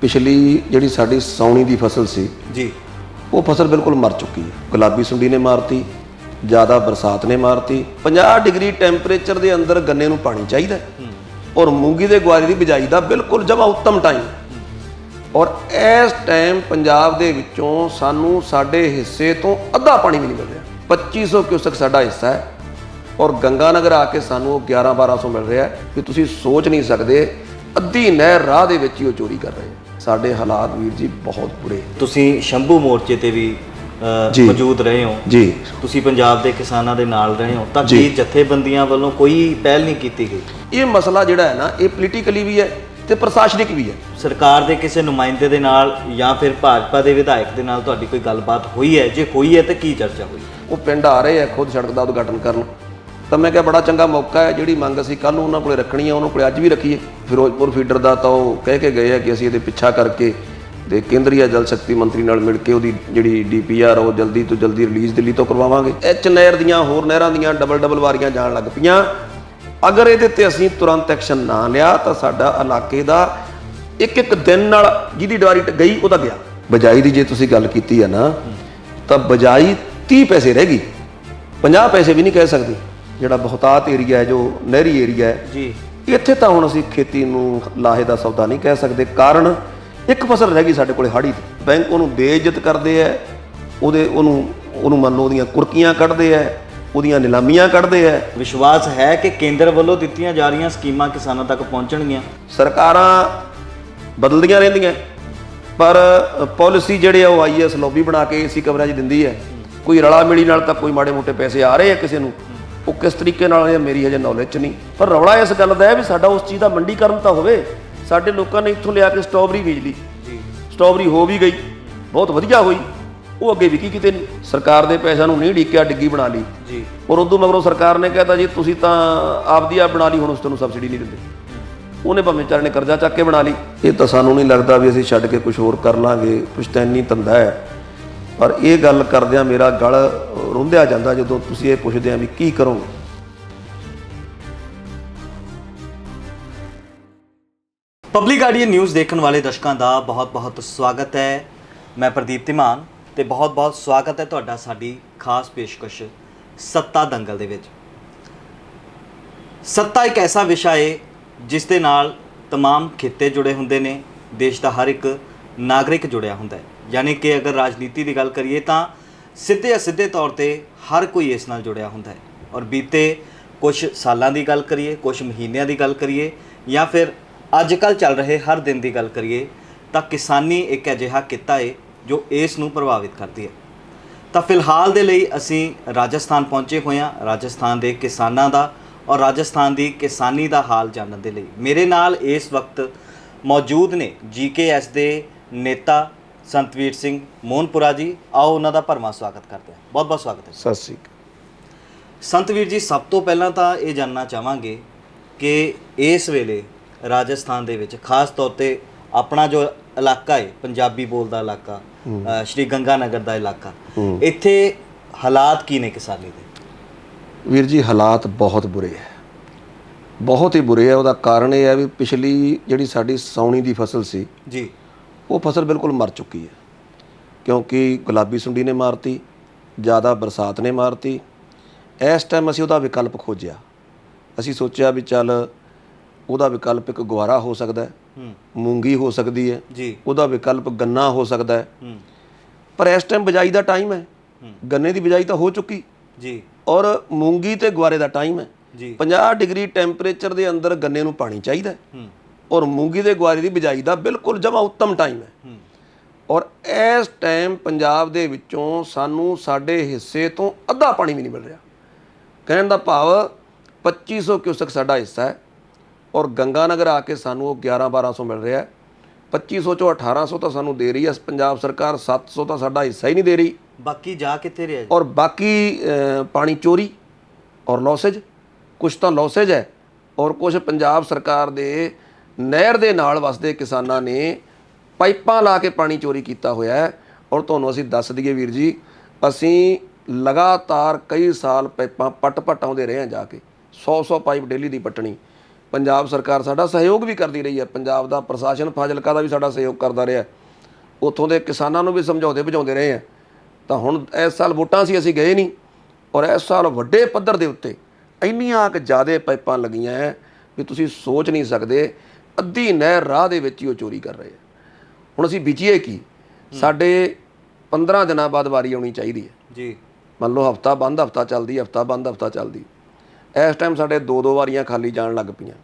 ਪਿਛਲੀ ਜਿਹੜੀ ਸਾਡੀ ਸੌਣੀ ਦੀ ਫਸਲ ਸੀ ਜੀ। ਉਹ ਫਸਲ ਬਿਲਕੁਲ ਮਰ ਚੁੱਕੀ ਹੈ। ਗੁਲਾਬੀ ਸੁੰਡੀ ਨੇ ਮਾਰਤੀ ਜ਼ਿਆਦਾ ਬਰਸਾਤ ਨੇ ਮਾਰਤੀ। 50 ਡਿਗਰੀ ਟੈਂਪਰੇਚਰ ਦੇ ਅੰਦਰ ਗੰਨੇ ਨੂੰ ਪਾਣੀ ਚਾਹੀਦਾ ਹੈ। ਔਰ ਮੂੰਗੀ ਦੇ ਗੁਆਰੇ ਦੀ ਬਿਜਾਈ ਦਾ ਬਿਲਕੁਲ ਜਮਾ ਉੱਤਮ ਟਾਈਮ ਔਰ ਇਸ ਟਾਈਮ ਪੰਜਾਬ ਦੇ ਵਿੱਚੋਂ ਸਾਨੂੰ ਸਾਡੇ ਹਿੱਸੇ ਤੋਂ ਅੱਧਾ ਪਾਣੀ ਵੀ ਨਹੀਂ ਮਿਲ ਰਿਹਾ। 2500 ਕਿਊਸਕ ਸਾਡਾ ਹਿੱਸਾ ਹੈ। ਔਰ ਗੰਗਾ ਨਗਰ ਆ ਕੇ ਸਾਨੂੰ ਉਹ 11 1200 ਮਿਲ ਰਿਹਾ ਹੈ। ਕਿ ਤੁਸੀਂ ਸੋਚ ਨਹੀਂ ਸਕਦੇ ਅੱਧੀ ਨਹਿਰ ਰਾਹ ਦੇ ਵਿੱਚ ਹੀ ਉਹ ਚੋਰੀ ਕਰ ਰਹੇ ਆ। ਸਾਡੇ ਹਾਲਾਤ ਵੀਰ ਜੀ ਬਹੁਤ ਬੁਰੇ ਤੁਸੀਂ ਸ਼ੰਭੂ ਮੋਰਚੇ ਤੇ ਵੀ ਅ, ਜੀ। ਮੌਜੂਦ ਰਹੇ ਹੋ। ਜੀ। ਤੁਸੀਂ ਪੰਜਾਬ ਦੇ ਕਿਸਾਨਾਂ ਦੇ ਨਾਲ ਰਹੇ ਹੋ। ਤਾਂ ਜੀ। ਕੀ ਜਥੇਬੰਦੀਆਂ ਵੱਲੋਂ ਕੋਈ ਪਹਿਲ ਨਹੀਂ ਕੀਤੀ ਗਈ? ਇਹ ਮਸਲਾ ਜਿਹੜਾ ਹੈ ਨਾ ਇਹ ਪੋਲੀਟੀਕਲੀ ਵੀ ਹੈ ਤੇ ਪ੍ਰਸ਼ਾਸਨਿਕ ਵੀ ਹੈ। ਸਰਕਾਰ ਦੇ ਕਿਸੇ ਨੁਮਾਇੰਦੇ ਦੇ ਨਾਲ ਜਾਂ ਫਿਰ ਭਾਜਪਾ ਦੇ ਵਿਧਾਇਕ ਦੇ ਨਾਲ ਤੁਹਾਡੀ ਕੋਈ ਗੱਲਬਾਤ ਹੋਈ ਹੈ? ਜੇ ਹੋਈ ਹੈ ਤਾਂ ਕੀ ਚਰਚਾ ਹੋਈ? ਉਹ ਪਿੰਡ ਆ ਰਹੇ ਆ ਖੁਦ ਸੜਕ ਦਾ ਉਦਘਾਟਨ ਕਰਨ। ਤਾਂ ਮੈਂ ਕਿਹਾ ਬੜਾ ਚੰਗਾ ਮੌਕਾ ਹੈ, ਜਿਹੜੀ ਮੰਗ ਅਸੀਂ ਕੱਲ ਨੂੰ ਉਹਨਾਂ ਕੋਲੇ ਰੱਖਣੀ ਹੈ ਉਹਨਾਂ ਕੋਲੇ ਅੱਜ ਵੀ ਰੱਖੀਏ। ਫਿਰੋਜ਼ਪੁਰ ਫੀਡਰ ਦਾ ਤਾਂ ਉਹ ਕਹਿ ਕੇ ਗਏ ਆ ਕਿ ਅਸੀਂ ਇਹਦੇ ਪਿੱਛਾ ਕਰਕੇ ਤੇ ਕੇਂਦਰੀ ਜਲ ਸ਼ਕਤੀ ਮੰਤਰੀ ਨਾਲ ਮਿਲ ਕੇ ਉਹਦੀ ਜਿਹੜੀ ਡੀਪੀਆਰ ਉਹ ਜਲਦੀ ਤੋਂ ਜਲਦੀ ਰਿਲੀਜ਼ ਦਿੱਲੀ ਤੋਂ ਕਰਵਾਵਾਂਗੇ। ਐਚ ਨਹਿਰ ਦੀਆਂ ਹੋਰ ਨਹਿਰਾਂ ਦੀਆਂ ਡਬਲ ਡਬਲ ਵਾਰੀਆਂ ਜਾਣ ਲੱਗ ਪਈਆਂ। ਅਗਰ ਇਹਦੇ ਤੇ ਅਸੀਂ ਤੁਰੰਤ ਐਕਸ਼ਨ ਨਾ ਲਿਆ, ਤਾਂ ਸਾਡਾ ਇਲਾਕੇ ਦਾ ਇੱਕ ਇੱਕ ਦਿਨ ਨਾਲ ਜਿਹਦੀ ਡਿਵਾਰੀ ਟ- ਗਈ, ਉਹਦਾ ਗਿਆ। ਬਜਾਈ ਦੀ ਜੇ ਤੁਸੀਂ ਗੱਲ ਕੀਤੀ ਹੈ ਨਾ, ਤਾਂ ਬਜਾਈ 30 ਪੈਸੇ ਰਹਿ ਗਈ। 50 ਪੈਸੇ ਵੀ ਨਹੀਂ ਕਹਿ ਸਕਦੇ। ਜਿਹੜਾ ਬਹੁਤਾਤ ਏਰੀਆ ਹੈ ਜੋ ਨਹਿਰੀ ਏਰੀਆ ਹੈ ਜੀ। ਇੱਥੇ ਤਾਂ ਹੁਣ ਅਸੀਂ ਖੇਤੀ ਨੂੰ ਲਾਹੇ ਦਾ ਸੌਦਾ ਨਹੀਂ ਕਹਿ ਸਕਦੇ। ਕਾਰਨ ਇੱਕ ਫਸਲ ਰਹਿ ਗਈ ਸਾਡੇ ਕੋਲੇ ਹਾੜੀ ਦੀ। ਬੈਂਕ ਉਹਨੂੰ ਬੇਇੱਜ਼ਤ ਕਰਦੇ ਆ ਉਹਦੇ ਉਹਨੂੰ ਉਹਨੂੰ ਮੰਨ ਲਓ ਉਹਦੀਆਂ ਕੁਰਕੀਆਂ ਕੱਢਦੇ ਆ ਉਹਦੀਆਂ ਨਿਲਾਮੀਆਂ ਕੱਢਦੇ ਆ ਵਿਸ਼ਵਾਸ ਹੈ ਕਿ ਕੇਂਦਰ ਵੱਲੋਂ ਦਿੱਤੀਆਂ ਜਾ ਰਹੀਆਂ ਸਕੀਮਾਂ ਕਿਸਾਨਾਂ ਤੱਕ ਪਹੁੰਚਣਗੀਆਂ? ਸਰਕਾਰਾਂ ਬਦਲਦੀਆਂ ਰਹਿੰਦੀਆਂ। ਪਰ ਪਾਲਿਸੀ ਜਿਹੜੇ ਆ ਉਹ ਆਈਐਸ ਲੌਬੀ ਬਣਾ ਕੇ ਏਸੀ ਕਵਰੇਜ ਦਿੰਦੀ ਹੈ। ਕੋਈ ਰਲਾ ਮਿਲੀ ਨਾਲ ਤਾਂ ਕੋਈ ਮਾੜੇ ਮੋਟੇ ਪੈਸੇ ਆ ਰਹੇ ਆ ਕਿਸੇ ਨੂੰ। ਉਹ ਕਿਸ ਤਰੀਕੇ ਨਾਲ ਇਹ ਮੇਰੀ ਹਜੇ ਨੌਲੇਜ ਚ ਨਹੀਂ। ਪਰ ਰੌਲਾ ਇਸ ਗੱਲ ਦਾ ਹੈ ਵੀ ਸਾਡਾ ਉਸ ਚੀਜ਼ ਦਾ ਮੰਡੀਕਰਨ ਤਾਂ ਹੋਵੇ। ਸਾਡੇ ਲੋਕਾਂ ਨੇ ਇੱਥੋਂ ਲਿਆ ਕੇ ਸਟ੍ਰਾਬੇਰੀ ਵੇਚ ਲਈ। ਜੀ। ਸਟ੍ਰਾਬੇਰੀ ਹੋ ਵੀ ਗਈ। ਬਹੁਤ ਵਧੀਆ ਹੋਈ। ਉਹ ਅੱਗੇ ਵਿਕੀ ਕਿਤੇ ਨਹੀਂ। ਸਰਕਾਰ ਦੇ ਪੈਸਿਆਂ ਨੂੰ ਨਹੀਂ ਢੀਕਿਆ ਡਿੱਗੀ ਬਣਾ ਲਈ। ਜੀ। ਔਰ ਉਦੋਂ ਮਗਰੋਂ ਸਰਕਾਰ ਨੇ ਕਹਿਤਾ ਜੀ ਤੁਸੀਂ ਤਾਂ ਆਪਦੀ ਆਪ ਬਣਾ ਲਈ ਹੁਣ ਉਸ ਤੁਹਾਨੂੰ ਸਬਸਿਡੀ ਨਹੀਂ ਦਿੰਦੇ। ਉਹਨੇ ਭਾਵੇਂ ਵਿਚਾਰੇ ਨੇ ਕਰਜ਼ਾ ਚੱਕ ਕੇ ਬਣਾ ਲਈ। ਇਹ ਤਾਂ ਸਾਨੂੰ ਨਹੀਂ ਲੱਗਦਾ ਵੀ ਅਸੀਂ ਛੱਡ ਕੇ ਕੁਝ ਹੋਰ ਕਰ ਲਾਂਗੇ। ਪੁਸ਼ਤੈਨੀ ਧੰਦਾ ਹੈ। ਪਰ ਇਹ ਗੱਲ ਕਰਦਿਆਂ ਮੇਰਾ ਗਲ ਰੁੰਧਿਆ ਜਾਂਦਾ ਜਦੋਂ ਤੁਸੀਂ ਇਹ ਪੁੱਛਦੇ ਆ ਵੀ ਕੀ ਕਰੋਗੇ ਪਬਲਿਕ ਗਾਰਡੀਅਨ ਨਿਊਜ਼ ਦੇਖਣ ਵਾਲੇ ਦਰਸ਼ਕਾਂ ਦਾ ਬਹੁਤ-ਬਹੁਤ ਸਵਾਗਤ ਹੈ ਮੈਂ ਪ੍ਰਦੀਪ ਧੀਮਾਨ ਤੇ ਬਹੁਤ-ਬਹੁਤ ਸਵਾਗਤ ਹੈ ਤੁਹਾਡਾ ਸਾਡੀ ਖਾਸ ਪੇਸ਼ਕਸ਼ ਸੱਤਾ ਦੰਗਲ ਦੇ ਵਿੱਚ ਸੱਤਾ ਇੱਕ ਐਸਾ ਵਿਸ਼ਾ ਹੈ ਜਿਸ ਦੇ ਨਾਲ तमाम ਖਿੱਤੇ ਜੁੜੇ ਹੁੰਦੇ ਨੇ ਦੇਸ਼ ਦਾ ਹਰ ਇੱਕ ਨਾਗਰਿਕ ਜੁੜਿਆ ਹੁੰਦਾ ਹੈ ਯਾਨੀ ਕਿ ਅਗਰ ਰਾਜਨੀਤੀ ਦੀ ਗੱਲ ਕਰੀਏ ਤਾਂ ਸਿੱਧੇ ਅਸਿੱਧੇ ਤੌਰ ਤੇ ਹਰ ਕੋਈ ਇਸ ਨਾਲ ਜੁੜਿਆ ਹੁੰਦਾ ਹੈ। ਔਰ ਬੀਤੇ ਕੁਝ ਸਾਲਾਂ ਦੀ ਗੱਲ ਕਰੀਏ ਕੁਝ ਮਹੀਨਿਆਂ ਦੀ ਗੱਲ ਕਰੀਏ ਜਾਂ ਫਿਰ ਅੱਜ ਕੱਲ ਚੱਲ ਰਹੇ ਹਰ ਦਿਨ ਦੀ ਗੱਲ ਕਰੀਏ ਤਾਂ ਕਿਸਾਨੀ ਇੱਕ ਅਜਿਹਾ ਕਿੱਤਾ ਹੈ ਜੋ ਇਸ ਨੂੰ ਪ੍ਰਭਾਵਿਤ ਕਰਦੀ ਹੈ। ਤਾਂ ਫਿਲਹਾਲ ਦੇ ਲਈ ਅਸੀਂ ਰਾਜਸਥਾਨ ਪਹੁੰਚੇ ਹੋਏ ਹਾਂ। ਰਾਜਸਥਾਨ ਦੇ ਕਿਸਾਨਾਂ ਦਾ ਔਰ ਰਾਜਸਥਾਨ ਦੀ ਕਿਸਾਨੀ ਦਾ ਹਾਲ ਜਾਣਨ ਦੇ ਲਈ। ਮੇਰੇ ਨਾਲ ਇਸ ਵਕਤ ਮੌਜੂਦ ਨੇ ਜੀਕੇਐਸ ਦੇ ਨੇਤਾ ਸੰਤਵੀਰ ਸਿੰਘ ਮੋਹਨਪੁਰਾ ਜੀ ਆਓ ਉਹਨਾਂ ਦਾ ਭਰਮਾ ਸਵਾਗਤ ਕਰਦੇ ਹਾਂ। ਬਹੁਤ ਬਹੁਤ ਸਵਾਗਤ ਹੈ ਸਤਿ ਸ੍ਰੀ ਅਕਾਲ। ਸੰਤਵੀਰ ਜੀ ਸਭ ਤੋਂ ਪਹਿਲਾਂ ਤਾਂ ਇਹ ਜਾਨਣਾ ਚਾਹਾਂਗੇ ਕਿ ਇਸ ਵੇਲੇ ਰਾਜਸਥਾਨ ਦੇ ਵਿੱਚ ਖਾਸ ਤੌਰ ਤੇ ਆਪਣਾ ਜੋ ਇਲਾਕਾ ਹੈ ਪੰਜਾਬੀ ਬੋਲਦਾ ਇਲਾਕਾ ਸ਼੍ਰੀ ਗੰਗਾ ਨਗਰ ਦਾ ਇਲਾਕਾ ਇੱਥੇ ਹਾਲਾਤ ਕੀ ਨੇ ਕਿਸਾਨੀ ਦੇ? ਵੀਰ ਜੀ ਹਾਲਾਤ ਬਹੁਤ ਬੁਰੇ ਹੈ। ਬਹੁਤ ਹੀ ਬੁਰੇ ਹੈ। ਉਹਦਾ ਕਾਰਨ ਇਹ ਹੈ ਵੀ ਪਿਛਲੀ ਜਿਹੜੀ ਸਾਡੀ ਸੌਣੀ ਦੀ ਫਸਲ ਸੀ ਜੀ। ਉਹ ਫਸਲ ਬਿਲਕੁਲ ਮਰ ਚੁੱਕੀ ਹੈ। ਕਿਉਂਕਿ ਗੁਲਾਬੀ ਸੁੰਡੀ ਨੇ ਮਾਰਤੀ ਜ਼ਿਆਦਾ ਬਰਸਾਤ ਨੇ ਮਾਰਤੀ। ਇਸ ਟਾਈਮ ਅਸੀਂ ਉਹਦਾ ਵਿਕਲਪ ਖੋਜਿਆ। ਅਸੀਂ ਸੋਚਿਆ ਵੀ ਚੱਲ ਉਹਦਾ ਵਿਕਲਪ ਇੱਕ ਗੁਆਰਾ ਹੋ ਸਕਦਾ ਹੈ ਮੂੰਗੀ ਹੋ ਸਕਦੀ ਹੈ ਜੀ। ਉਹਦਾ ਵਿਕਲਪ ਗੰਨਾ ਹੋ ਸਕਦਾ ਹੈ। ਪਰ ਇਸ ਟਾਈਮ ਬਿਜਾਈ ਦਾ ਟਾਈਮ ਹੈ। ਗੰਨੇ ਦੀ ਬਿਜਾਈ ਤਾਂ ਹੋ ਚੁੱਕੀ। ਜੀ। ਔਰ ਮੂੰਗੀ ਤੇ ਗੁਆਰੇ ਦਾ ਟਾਈਮ ਹੈ। ਜੀ। 50 ਡਿਗਰੀ ਟੈਂਪਰੇਚਰ ਦੇ ਅੰਦਰ ਗੰਨੇ ਨੂੰ ਪਾਣੀ ਚਾਹੀਦਾ ਹੂੰ। ਔਰ ਮੂੰਗੀ ਦੇ ਗੁਆਰੇ ਦੀ ਬਿਜਾਈ ਦਾ ਬਿਲਕੁਲ ਜਮਾ ਉੱਤਮ ਟਾਈਮ ਹੈ। ਔਰ ਇਸ ਟਾਈਮ ਪੰਜਾਬ ਦੇ ਵਿੱਚੋਂ ਸਾਨੂੰ ਸਾਡੇ ਹਿੱਸੇ ਤੋਂ ਅੱਧਾ ਪਾਣੀ ਵੀ ਨਹੀਂ ਮਿਲ ਰਿਹਾ। ਕਹਿਣ ਦਾ ਭਾਵ 2500 ਕਿਊਸਕ ਸਾਡਾ ਹਿੱਸਾ ਹੈ ਔਰ ਗੰਗਾ ਨਗਰ ਆ ਕੇ ਸਾਨੂੰ ਉਹ 11 1200 ਮਿਲ ਰਿਹਾ ਹੈ। 2500 ਚੋਂ 1800 ਤਾਂ ਸਾਨੂੰ ਦੇ ਰਹੀ ਹੈ। ਪੰਜਾਬ ਸਰਕਾਰ 700 ਤਾਂ ਸਾਡਾ ਹਿੱਸਾ ਹੀ ਨਹੀਂ ਦੇ ਰਹੀ। ਬਾਕੀ ਜਾ ਕਿੱਥੇ ਰਿਹਾ ਜੀ? ਔਰ ਬਾਕੀ ਪਾਣੀ ਚੋਰੀ ਔਰ ਲੌਸੇਜ। ਕੁਝ ਤਾਂ ਲੌਸੇਜ ਹੈ ਔਰ ਕੁਝ ਪੰਜਾਬ ਸਰਕਾਰ ਦੇ ਨਹਿਰ ਦੇ ਨਾਲ ਵਸਦੇ ਕਿਸਾਨਾਂ ਨੇ ਪਾਈਪਾਂ ਲਾ ਕੇ ਪਾਣੀ ਚੋਰੀ ਕੀਤਾ ਹੋਇਆ ਹੈ। ਔਰ ਤੁਹਾਨੂੰ ਅਸੀਂ ਦੱਸ ਦਈਏ ਵੀਰ ਜੀ, ਅਸੀਂ ਲਗਾਤਾਰ ਕਈ ਸਾਲ ਪਾਈਪਾਂ ਪੱਟ ਪੱਟ ਆਉਂਦੇ ਰਹੇ ਹਾਂ ਜਾ ਕੇ। 100 100 ਪਾਈਪ ਡੇਲੀ ਦੀ ਪੱਟਣੀ। ਪੰਜਾਬ ਸਰਕਾਰ ਸਾਡਾ ਸਹਿਯੋਗ ਵੀ ਕਰਦੀ ਰਹੀ ਹੈ। ਪੰਜਾਬ ਦਾ ਪ੍ਰਸ਼ਾਸਨ ਫਾਜ਼ਿਲਕਾ ਦਾ ਵੀ ਸਾਡਾ ਸਹਿਯੋਗ ਕਰਦਾ ਰਿਹਾ ਉੱਥੋਂ ਦੇ ਕਿਸਾਨਾਂ ਨੂੰ ਵੀ ਸਮਝਾਉਂਦੇ ਬੁਝਾਉਂਦੇ ਰਹੇ ਆ ਤਾਂ ਹੁਣ ਇਸ ਸਾਲ ਵੋਟਾਂ ਸੀ, ਅਸੀਂ ਗਏ ਨਹੀਂ। ਔਰ ਇਸ ਸਾਲ ਵੱਡੇ ਪੱਧਰ ਦੇ ਉੱਤੇ ਇੰਨੀਆਂ ਕਿ ਜ਼ਿਆਦਾ ਪਾਈਪਾਂ ਲੱਗੀਆਂ ਹੈ ਵੀ ਤੁਸੀਂ ਸੋਚ ਨਹੀਂ ਸਕਦੇ ਅੱਧੀ ਨਹਿਰ ਰਾਹ ਦੇ ਵਿੱਚ ਹੀ ਉਹ ਚੋਰੀ ਕਰ ਰਹੇ ਆ। ਹੁਣ ਅਸੀਂ ਬੀਜੀਏ ਕੀ? ਸਾਡੇ 15 ਦਿਨਾਂ ਬਾਅਦ ਵਾਰੀ ਆਉਣੀ ਚਾਹੀਦੀ ਹੈ। ਜੀ। ਮੰਨ ਲਓ ਹਫਤਾ ਬੰਦ ਹਫਤਾ ਚੱਲਦੀ ਹਫਤਾ ਬੰਦ ਹਫਤਾ ਚੱਲਦੀ। ਇਸ ਟਾਈਮ ਸਾਡੇ ਦੋ ਦੋ ਵਾਰੀਆਂ ਖਾਲੀ ਜਾਣ ਲੱਗ ਪਈਆਂ।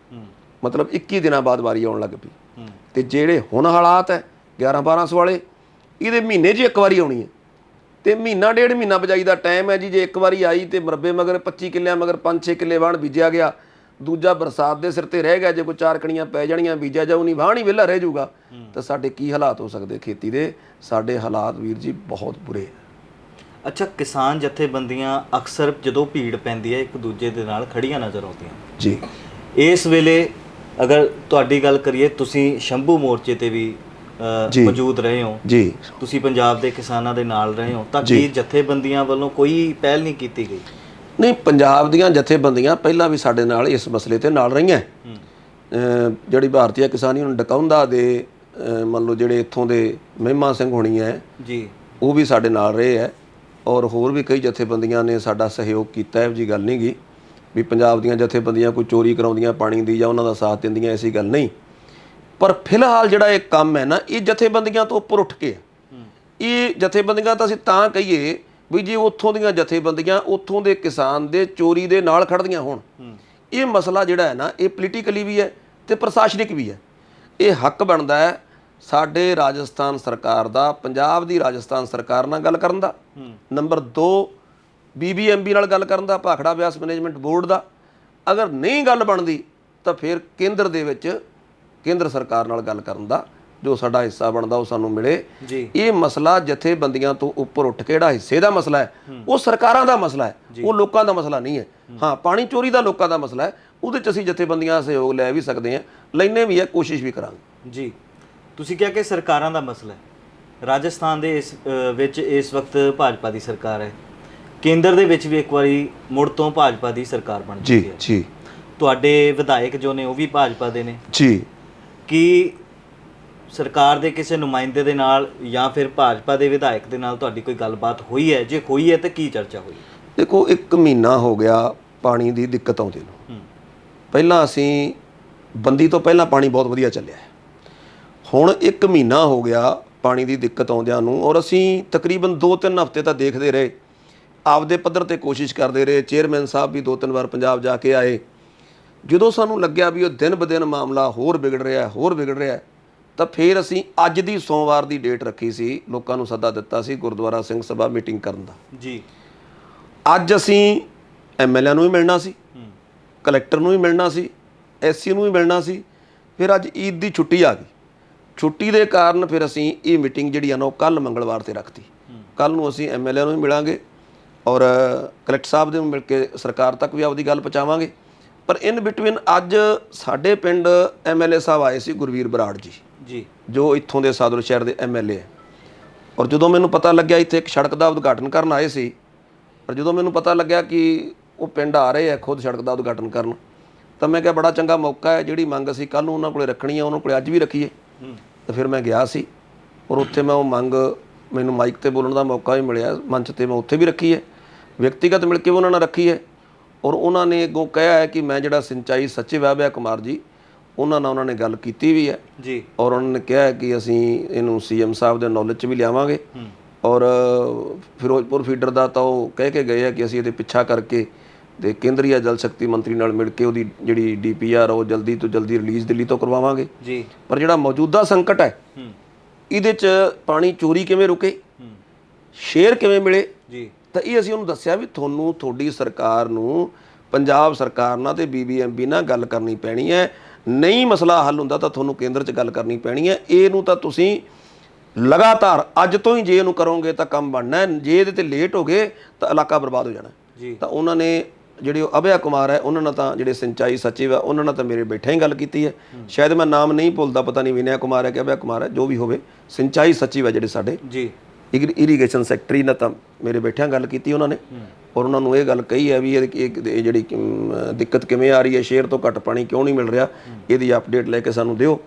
ਮਤਲਬ 21 ਦਿਨਾਂ ਬਾਅਦ ਵਾਰੀ ਆਉਣ ਲੱਗ ਪਈ। ਤੇ ਜਿਹੜੇ ਹੁਣ ਹਾਲਾਤ ਹੈ 11 1200 ਵਾਲੇ ਇਹਦੇ ਮਹੀਨੇ 'ਚ ਇੱਕ ਵਾਰੀ ਆਉਣੀ ਹੈ। ਤੇ ਮਹੀਨਾ ਡੇਢ ਮਹੀਨਾ ਬਜਾਈ ਦਾ ਟਾਈਮ ਹੈ ਜੀ। ਜੇ ਇੱਕ ਵਾਰੀ ਆਈ ਤੇ ਮਰਬੇ ਮਗਰ 25 ਕਿੱਲਿਆਂ ਮਗਰ 5-6 ਕਿੱਲੇ ਵਾਹਣ ਬੀਜਿਆ ਗਿਆ ਦੂਜਾ ਬਰਸਾਤ ਦੇ ਸਿਰ ਤੇ ਰਹਿ ਗਿਆ ਜੇ ਕੋਈ ਚਾਰ ਕਣੀਆਂ ਪੈ ਜਾਣੀਆਂ ਬੀਜਿਆ ਜਾਊ ਨਹੀਂ ਵਾਹਣ ਹੀ ਵਿਹਲਾ ਰਹਿ ਜਾਊਗਾ ਤਾਂ ਸਾਡੇ ਕੀ ਹਾਲਾਤ ਹੋ ਸਕਦੇ ਖੇਤੀ ਦੇ? ਸਾਡੇ ਹਾਲਾਤ ਵੀਰ ਜੀ ਬਹੁਤ ਬੁਰੇ ਅੱਛਾ ਕਿਸਾਨ ਜਥੇਬੰਦੀਆਂ ਅਕਸਰ ਜਦੋਂ ਭੀੜ ਪੈਂਦੀ ਹੈ ਇੱਕ ਦੂਜੇ ਦੇ ਨਾਲ ਖੜੀਆਂ ਨਜ਼ਰ ਆਉਂਦੀਆਂ। ਜੀ। ਇਸ ਵੇਲੇ ਅਗਰ ਤੁਹਾਡੀ ਗੱਲ ਕਰੀਏ ਤੁਸੀਂ ਸ਼ੰਭੂ ਮੋਰਚੇ ਤੇ ਵੀ। ਮੌਜੂਦ ਰਹੇ ਹੋ। ਜੀ। ਤੁਸੀਂ ਪੰਜਾਬ ਦੇ ਕਿਸਾਨਾਂ ਦੇ ਨਾਲ ਰਹੇ ਹੋ ਤਾਂ ਕੀ ਜਥੇਬੰਦੀਆਂ ਵੱਲੋਂ ਕੋਈ ਪਹਿਲ ਨਹੀਂ ਕੀਤੀ ਗਈ? ਨਹੀਂ ਪੰਜਾਬ ਦੀਆਂ ਜਥੇਬੰਦੀਆਂ ਪਹਿਲਾਂ ਵੀ ਸਾਡੇ ਨਾਲ ਇਸ ਮਸਲੇ ਤੇ ਨਾਲ ਰਹੀਆਂ। ਜਿਹੜੀ ਭਾਰਤੀ ਕਿਸਾਨ ਯੂਨੀਅਨ ਡਕਾਉਂਦਾ ਦੇ ਮੰਨ ਲਓ ਜਿਹੜੇ ਇੱਥੋਂ ਦੇ ਮਹਿਮਾ ਸਿੰਘ ਹੋਣੀ ਹੈ ਜੀ। ਉਹ ਵੀ ਸਾਡੇ ਨਾਲ ਰਹੇ ਹੈ ਔਰ ਹੋਰ ਵੀ ਕਈ ਜਥੇਬੰਦੀਆਂ ਨੇ ਸਾਡਾ ਸਹਿਯੋਗ ਕੀਤਾ ਹੈ ਜੀ ਗੱਲ ਨਹੀਂ ਗੀ ਵੀ ਪੰਜਾਬ ਦੀਆਂ ਜਥੇਬੰਦੀਆਂ ਕੋਈ ਚੋਰੀ ਕਰਾਉਂਦੀਆਂ ਪਾਣੀ ਦੀ ਜਾਂ ਉਹਨਾਂ ਦਾ ਸਾਥ ਦਿੰਦੀਆਂ ਐਸੀ ਗੱਲ ਨਹੀਂ। ਪਰ ਫਿਲਹਾਲ ਜਿਹੜਾ ਇਹ ਕੰਮ ਹੈ ਨਾ ਇਹ ਜਥੇਬੰਦੀਆਂ ਤੋਂ ਉੱਪਰ ਉੱਠ ਕੇ ਇਹ ਜਥੇਬੰਦੀਆਂ ਤਾਂ ਅਸੀਂ ਤਾਂ ਕਹੀਏ ਵੀ ਜੇ ਉੱਥੋਂ ਦੀਆਂ ਜਥੇਬੰਦੀਆਂ ਉੱਥੋਂ ਦੇ ਕਿਸਾਨ ਦੇ ਚੋਰੀ ਦੇ ਨਾਲ ਖੜਦੀਆਂ ਹੋਣ, ਇਹ ਮਸਲਾ ਜਿਹੜਾ ਹੈ ਨਾ, ਇਹ ਪੋਲੀਟੀਕਲੀ ਵੀ ਹੈ ਤੇ ਪ੍ਰਸ਼ਾਸਨਿਕ ਵੀ ਹੈ। ਇਹ ਹੱਕ ਬਣਦਾ ਹੈ ਸਾਡੇ ਰਾਜਸਥਾਨ ਸਰਕਾਰ ਦਾ, ਪੰਜਾਬ ਦੀ ਰਾਜਸਥਾਨ ਸਰਕਾਰ ਨਾਲ ਗੱਲ ਕਰਨ ਦਾ। ਹੂੰ ਨੰਬਰ 2 ਬੀਬੀਐਮਬੀ ਨਾਲ ਗੱਲ ਕਰਨ ਦਾ, ਭਾਖੜਾ ਬਿਆਸ ਮੈਨੇਜਮੈਂਟ ਬੋਰਡ ਦਾ। ਅਗਰ ਨਹੀਂ ਗੱਲ ਬਣਦੀ ਤਾਂ ਫਿਰ ਕੇਂਦਰ ਦੇ ਵਿੱਚ ਕੇਂਦਰ ਸਰਕਾਰ ਨਾਲ ਗੱਲ ਕਰਨ ਦਾ। ਜੋ ਸਾਡਾ ਹਿੱਸਾ ਬਣਦਾ ਉਹ ਸਾਨੂੰ ਮਿਲੇ। ਜੀ। ਇਹ ਮਸਲਾ ਜਥੇਬੰਦੀਆਂ ਤੋਂ ਉੱਪਰ ਉੱਠ ਕੇ ਜਿਹੜਾ ਹਿੱਸੇ ਦਾ ਮਸਲਾ ਹੈ ਉਹ ਸਰਕਾਰਾਂ ਦਾ ਮਸਲਾ ਹੈ ਉਹ ਲੋਕਾਂ ਦਾ ਮਸਲਾ ਨਹੀਂ ਹੈ। ਹਾਂ। ਪਾਣੀ ਚੋਰੀ ਦਾ ਲੋਕਾਂ ਦਾ ਮਸਲਾ ਹੈ ਉਹਦੇ ਚ ਅਸੀਂ ਜਥੇਬੰਦੀਆਂ ਦਾ ਸਹਿਯੋਗ ਲੈ ਵੀ ਸਕਦੇ ਹਾਂ ਲੈਨੇ ਵੀ ਹੈ ਕੋਸ਼ਿਸ਼ ਵੀ ਕਰਾਂਗੇ। ਜੀ। ਤੁਸੀਂ ਕਿਹਾ ਕਿ ਸਰਕਾਰਾਂ ਦਾ ਮਸਲਾ ਹੈ। ਰਾਜਸਥਾਨ ਦੇ ਇਸ ਵਿੱਚ ਇਸ ਵਕਤ ਭਾਜਪਾ ਦੀ ਸਰਕਾਰ ਹੈ। ਕੇਂਦਰ ਦੇ ਵਿੱਚ ਵੀ ਇੱਕ ਵਾਰੀ ਮੁੜ ਤੋਂ ਭਾਜਪਾ ਦੀ ਸਰਕਾਰ ਬਣ ਜੀ ਚੁੱਕੀ ਹੈ। ਜੀ। ਤੁਹਾਡੇ ਵਿਧਾਇਕ ਜੋ ਨੇ ਉਹ ਵੀ ਭਾਜਪਾ ਦੇ ਨੇ। ਜੀ। ਕੀ ਸਰਕਾਰ ਦੇ ਕਿਸੇ ਨੁਮਾਇੰਦੇ ਦੇ ਨਾਲ ਜਾਂ ਫਿਰ ਭਾਜਪਾ ਦੇ ਵਿਧਾਇਕ ਦੇ ਨਾਲ ਤੁਹਾਡੀ ਕੋਈ ਗੱਲਬਾਤ ਹੋਈ ਹੈ? ਜੇ ਹੋਈ ਹੈ ਤਾਂ ਕੀ ਚਰਚਾ ਹੋਈ? ਦੇਖੋ ਇੱਕ ਮਹੀਨਾ ਹੋ ਗਿਆ ਪਾਣੀ ਦੀ ਦਿੱਕਤ ਆਉਂਦੀ ਨੂੰ। ਪਹਿਲਾਂ ਅਸੀਂ ਬੰਦੀ ਤੋਂ ਪਹਿਲਾਂ ਪਾਣੀ ਬਹੁਤ ਵਧੀਆ ਚੱਲਿਆ। ਹੁਣ ਇੱਕ ਮਹੀਨਾ ਹੋ ਗਿਆ ਪਾਣੀ ਦੀ ਦਿੱਕਤ ਆਉਂਦਿਆਂ ਨੂੰ ਔਰ ਅਸੀਂ ਤਕਰੀਬਨ 2-3 ਹਫ਼ਤੇ ਤਾਂ ਦੇਖਦੇ ਰਹੇ। ਆਪਦੇ ਪੱਧਰ ਤੇ ਕੋਸ਼ਿਸ਼ ਕਰਦੇ ਰਹੇ। ਚੇਅਰਮੈਨ ਸਾਹਿਬ ਵੀ ਦੋ ਤਿੰਨ ਵਾਰ ਪੰਜਾਬ ਜਾ ਕੇ ਆਏ। ਜਦੋਂ ਸਾਨੂੰ ਲੱਗਿਆ ਵੀ ਉਹ ਦਿਨ ਬਦਿਨ ਮਾਮਲਾ ਹੋਰ ਵਿਗੜ ਰਿਹਾ ਹੈ, ਹੋਰ ਵਿਗੜ ਰਿਹਾ ਹੈ, ਤਾਂ ਫਿਰ ਅਸੀਂ ਅੱਜ ਦੀ ਸੋਮਵਾਰ ਦੀ ਡੇਟ ਰੱਖੀ ਸੀ ਲੋਕਾਂ ਨੂੰ ਸੱਦਾ ਦਿੱਤਾ ਸੀ ਗੁਰਦੁਆਰਾ ਸਿੰਘ ਸਭਾ ਮੀਟਿੰਗ ਕਰਨ ਦਾ। ਜੀ। ਅੱਜ ਅਸੀਂ ਐਮਐਲਏ ਨੂੰ ਵੀ ਮਿਲਣਾ ਸੀ ਕਲੈਕਟਰ ਨੂੰ ਵੀ ਮਿਲਣਾ ਸੀ ਐਸਸੀ ਨੂੰ ਵੀ ਮਿਲਣਾ ਸੀ ਫਿਰ ਅੱਜ ਈਦ ਦੀ ਛੁੱਟੀ ਆ ਗਈ। ਛੁੱਟੀ ਦੇ ਕਾਰਨ ਫਿਰ ਅਸੀਂ ਇਹ ਮੀਟਿੰਗ ਜਿਹੜੀ ਆ ਨਾ ਉਹ ਕੱਲ ਮੰਗਲਵਾਰ ਤੇ ਰੱਖਤੀ। ਕੱਲ ਨੂੰ ਅਸੀਂ ਐਮਐਲਏ ਨੂੰ ਵੀ ਮਿਲਾਂਗੇ ਔਰ ਕਲੈਕਟਰ ਸਾਹਿਬ ਦੇ ਮਿਲ ਕੇ ਸਰਕਾਰ ਤੱਕ ਵੀ ਆਪਦੀ ਗੱਲ ਪਹੁੰਚਾਵਾਂਗੇ। ਪਰ ਇਨ ਬਿਟਵੀਨ ਅੱਜ ਸਾਡੇ ਪਿੰਡ ਐਮਐਲਏ ਸਾਹਿਬ ਆਏ ਸੀ ਗੁਰਵੀਰ ਬਰਾੜ ਜੀ। ਜੀ। ਜੋ ਇੱਥੋਂ ਦੇ ਸਾਦਰ ਸ਼ਹਿਰ ਦੇ ਐਮਐਲਏ ਹੈ। ਔਰ ਜਦੋਂ ਮੈਨੂੰ ਪਤਾ ਲੱਗਿਆ ਇੱਥੇ ਇੱਕ ਸੜਕ ਦਾ ਉਦਘਾਟਨ ਕਰਨ ਆਏ ਸੀ ਪਰ ਜਦੋਂ ਮੈਨੂੰ ਪਤਾ ਲੱਗਿਆ ਕਿ ਉਹ ਪਿੰਡ ਆ ਰਹੇ ਆ ਖੁਦ ਸੜਕ ਦਾ ਉਦਘਾਟਨ ਕਰਨ ਤਾਂ ਮੈਂ ਕਿਹਾ ਬੜਾ ਚੰਗਾ ਮੌਕਾ ਹੈ ਜਿਹੜੀ ਮੰਗ ਅਸੀਂ ਕੱਲ ਨੂੰ ਉਹਨਾਂ ਕੋਲੇ ਰੱਖਣੀ ਹੈ ਉਹਨਾਂ ਕੋਲੇ ਅੱਜ ਵੀ ਰੱਖੀਏ। ਹੂੰ। ਤਾਂ ਫਿਰ ਮੈਂ ਗਿਆ ਸੀ ਔਰ ਉੱਥੇ ਮੈਂ ਉਹ ਮੰਗ ਮੈਨੂੰ ਮਾਈਕ ਤੇ ਬੋਲਣ ਦਾ ਮੌਕਾ ਵੀ ਮਿਲਿਆ ਮੰਚ ਤੇ ਮੈਂ ਉੱਥੇ ਵੀ ਰੱਖੀ ਹੈ। ਵਿਅਕਤੀਗਤ ਮਿਲ ਕੇ ਉਹਨਾਂ ਨਾਲ ਰੱਖੀ ਹੈ। ਔਰ ਉਹਨਾਂ ਨੇ ਅੱਗੋਂ ਕਿਹਾ ਹੈ ਕਿ ਮੈਂ ਜਿਹੜਾ ਸਿੰਚਾਈ ਸੱਚੇ ਵਾਹਿਆ ਕੁਮਾਰ ਜੀ ਉਹਨਾਂ ਨਾਲ ਉਹਨਾਂ ਨੇ ਗੱਲ ਕੀਤੀ ਵੀ ਹੈ ਜੀ। ਔਰ ਉਹਨਾਂ ਨੇ ਕਿਹਾ ਹੈ ਕਿ ਅਸੀਂ ਇਹਨੂੰ ਸੀਐਮ ਸਾਹਿਬ ਦੇ ਨੌਲੇਜ 'ਚ ਵੀ ਲਿਆਵਾਂਗੇ। ਔਰ ਫਿਰੋਜ਼ਪੁਰ ਫੀਡਰ ਦਾ ਤਾਂ ਉਹ ਕਹਿ ਕੇ ਗਏ ਆ ਕਿ ਅਸੀਂ ਇਹਦੇ ਪਿੱਛਾ ਕਰਕੇ ਤੇ ਕੇਂਦਰੀ ਜਲ ਸ਼ਕਤੀ ਮੰਤਰੀ ਨਾਲ ਮਿਲ ਕੇ ਉਹਦੀ ਜਿਹੜੀ ਡੀਪੀਆਰ ਉਹ ਜਲਦੀ ਤੋਂ ਜਲਦੀ ਰਿਲੀਜ਼ ਦਿੱਲੀ ਤੋਂ ਕਰਵਾਵਾਂਗੇ। ਜੀ। ਪਰ ਜਿਹੜਾ ਮੌਜੂਦਾ ਸੰਕਟ ਹੈ ਇਹਦੇ 'ਚ ਪਾਣੀ ਚੋਰੀ ਕਿਵੇਂ ਰੁਕੇ? ਸ਼ੇਅਰ ਕਿਵੇਂ ਮਿਲੇ? ਜੀ। ਤਾਂ ਇਹ ਅਸੀਂ ਉਹਨੂੰ ਦੱਸਿਆ ਵੀ ਤੁਹਾਨੂੰ ਤੁਹਾਡੀ ਸਰਕਾਰ ਨੂੰ ਪੰਜਾਬ ਸਰਕਾਰ ਨਾਲ ਤੇ ਬੀਬੀਐਮਬੀ ਨਾਲ ਗੱਲ ਕਰਨੀ ਪੈਣੀ ਹੈ। ਨਹੀਂ ਮਸਲਾ ਹੱਲ ਹੁੰਦਾ ਤਾਂ ਤੁਹਾਨੂੰ ਕੇਂਦਰ 'ਚ ਗੱਲ ਕਰਨੀ ਪੈਣੀ ਹੈ। ਇਹਨੂੰ ਤਾਂ ਤੁਸੀਂ ਲਗਾਤਾਰ ਅੱਜ ਤੋਂ ਹੀ ਜੇ ਇਹਨੂੰ ਕਰੋਗੇ ਤਾਂ ਕੰਮ ਬਣਨਾ ਹੈ। ਜੇ ਇਹਦੇ ਤੇ ਲੇਟ ਹੋ ਗਏ ਤਾਂ ਇਲਾਕਾ ਬਰਬਾਦ ਹੋ ਜਾਣਾ ਜੀ। ਤਾਂ ਉਹਨਾਂ ਨੇ ਜਿਹੜੇ ਉਹ ਅਭਿਆ ਕੁਮਾਰ ਹੈ ਉਹਨਾਂ ਨਾਲ ਤਾਂ ਜਿਹੜੇ ਸਿੰਚਾਈ ਸਚਿਵ ਹੈ ਉਹਨਾਂ ਨਾਲ ਤਾਂ ਮੇਰੇ ਬੈਠੇ ਹੀ ਗੱਲ ਕੀਤੀ ਹੈ। ਸ਼ਾਇਦ ਮੈਂ ਨਾਮ ਨਹੀਂ ਭੁੱਲਦਾ ਪਤਾ ਨਹੀਂ ਵਿਨਿਆ ਕੁਮਾਰ ਹੈ ਕਿ ਅਭਿਆ ਕੁਮਾਰ ਹੈ ਜੋ ਵੀ ਹੋਵੇ। ਸਿੰਚਾਈ ਸਚਿਵ ਹੈ ਜਿਹੜੇ ਸਾਡੇ। ਜੀ। ਇਰੀਗੇਸ਼ਨ ਸੈਕਟਰੀ ਨਾਲ ਤਾਂ ਮੇਰੇ ਬੈਠਿਆਂ ਗੱਲ ਕੀਤੀ ਉਹਨਾਂ ਨੇ। ਔਰ ਉਹਨਾਂ ਨੂੰ ਇਹ ਗੱਲ ਕਹੀ ਹੈ ਵੀ ਇਹ ਜਿਹੜੀ ਦਿੱਕਤ ਕਿਵੇਂ ਆ ਰਹੀ ਹੈ ਸ਼ੇਰ ਤੋਂ ਘੱਟ ਪਾਣੀ ਕਿਉਂ ਨਹੀਂ ਮਿਲ ਰਿਹਾ? ਇਹਦੀ ਅਪਡੇਟ ਲੈ ਕੇ ਸਾਨੂੰ ਦਿਓ।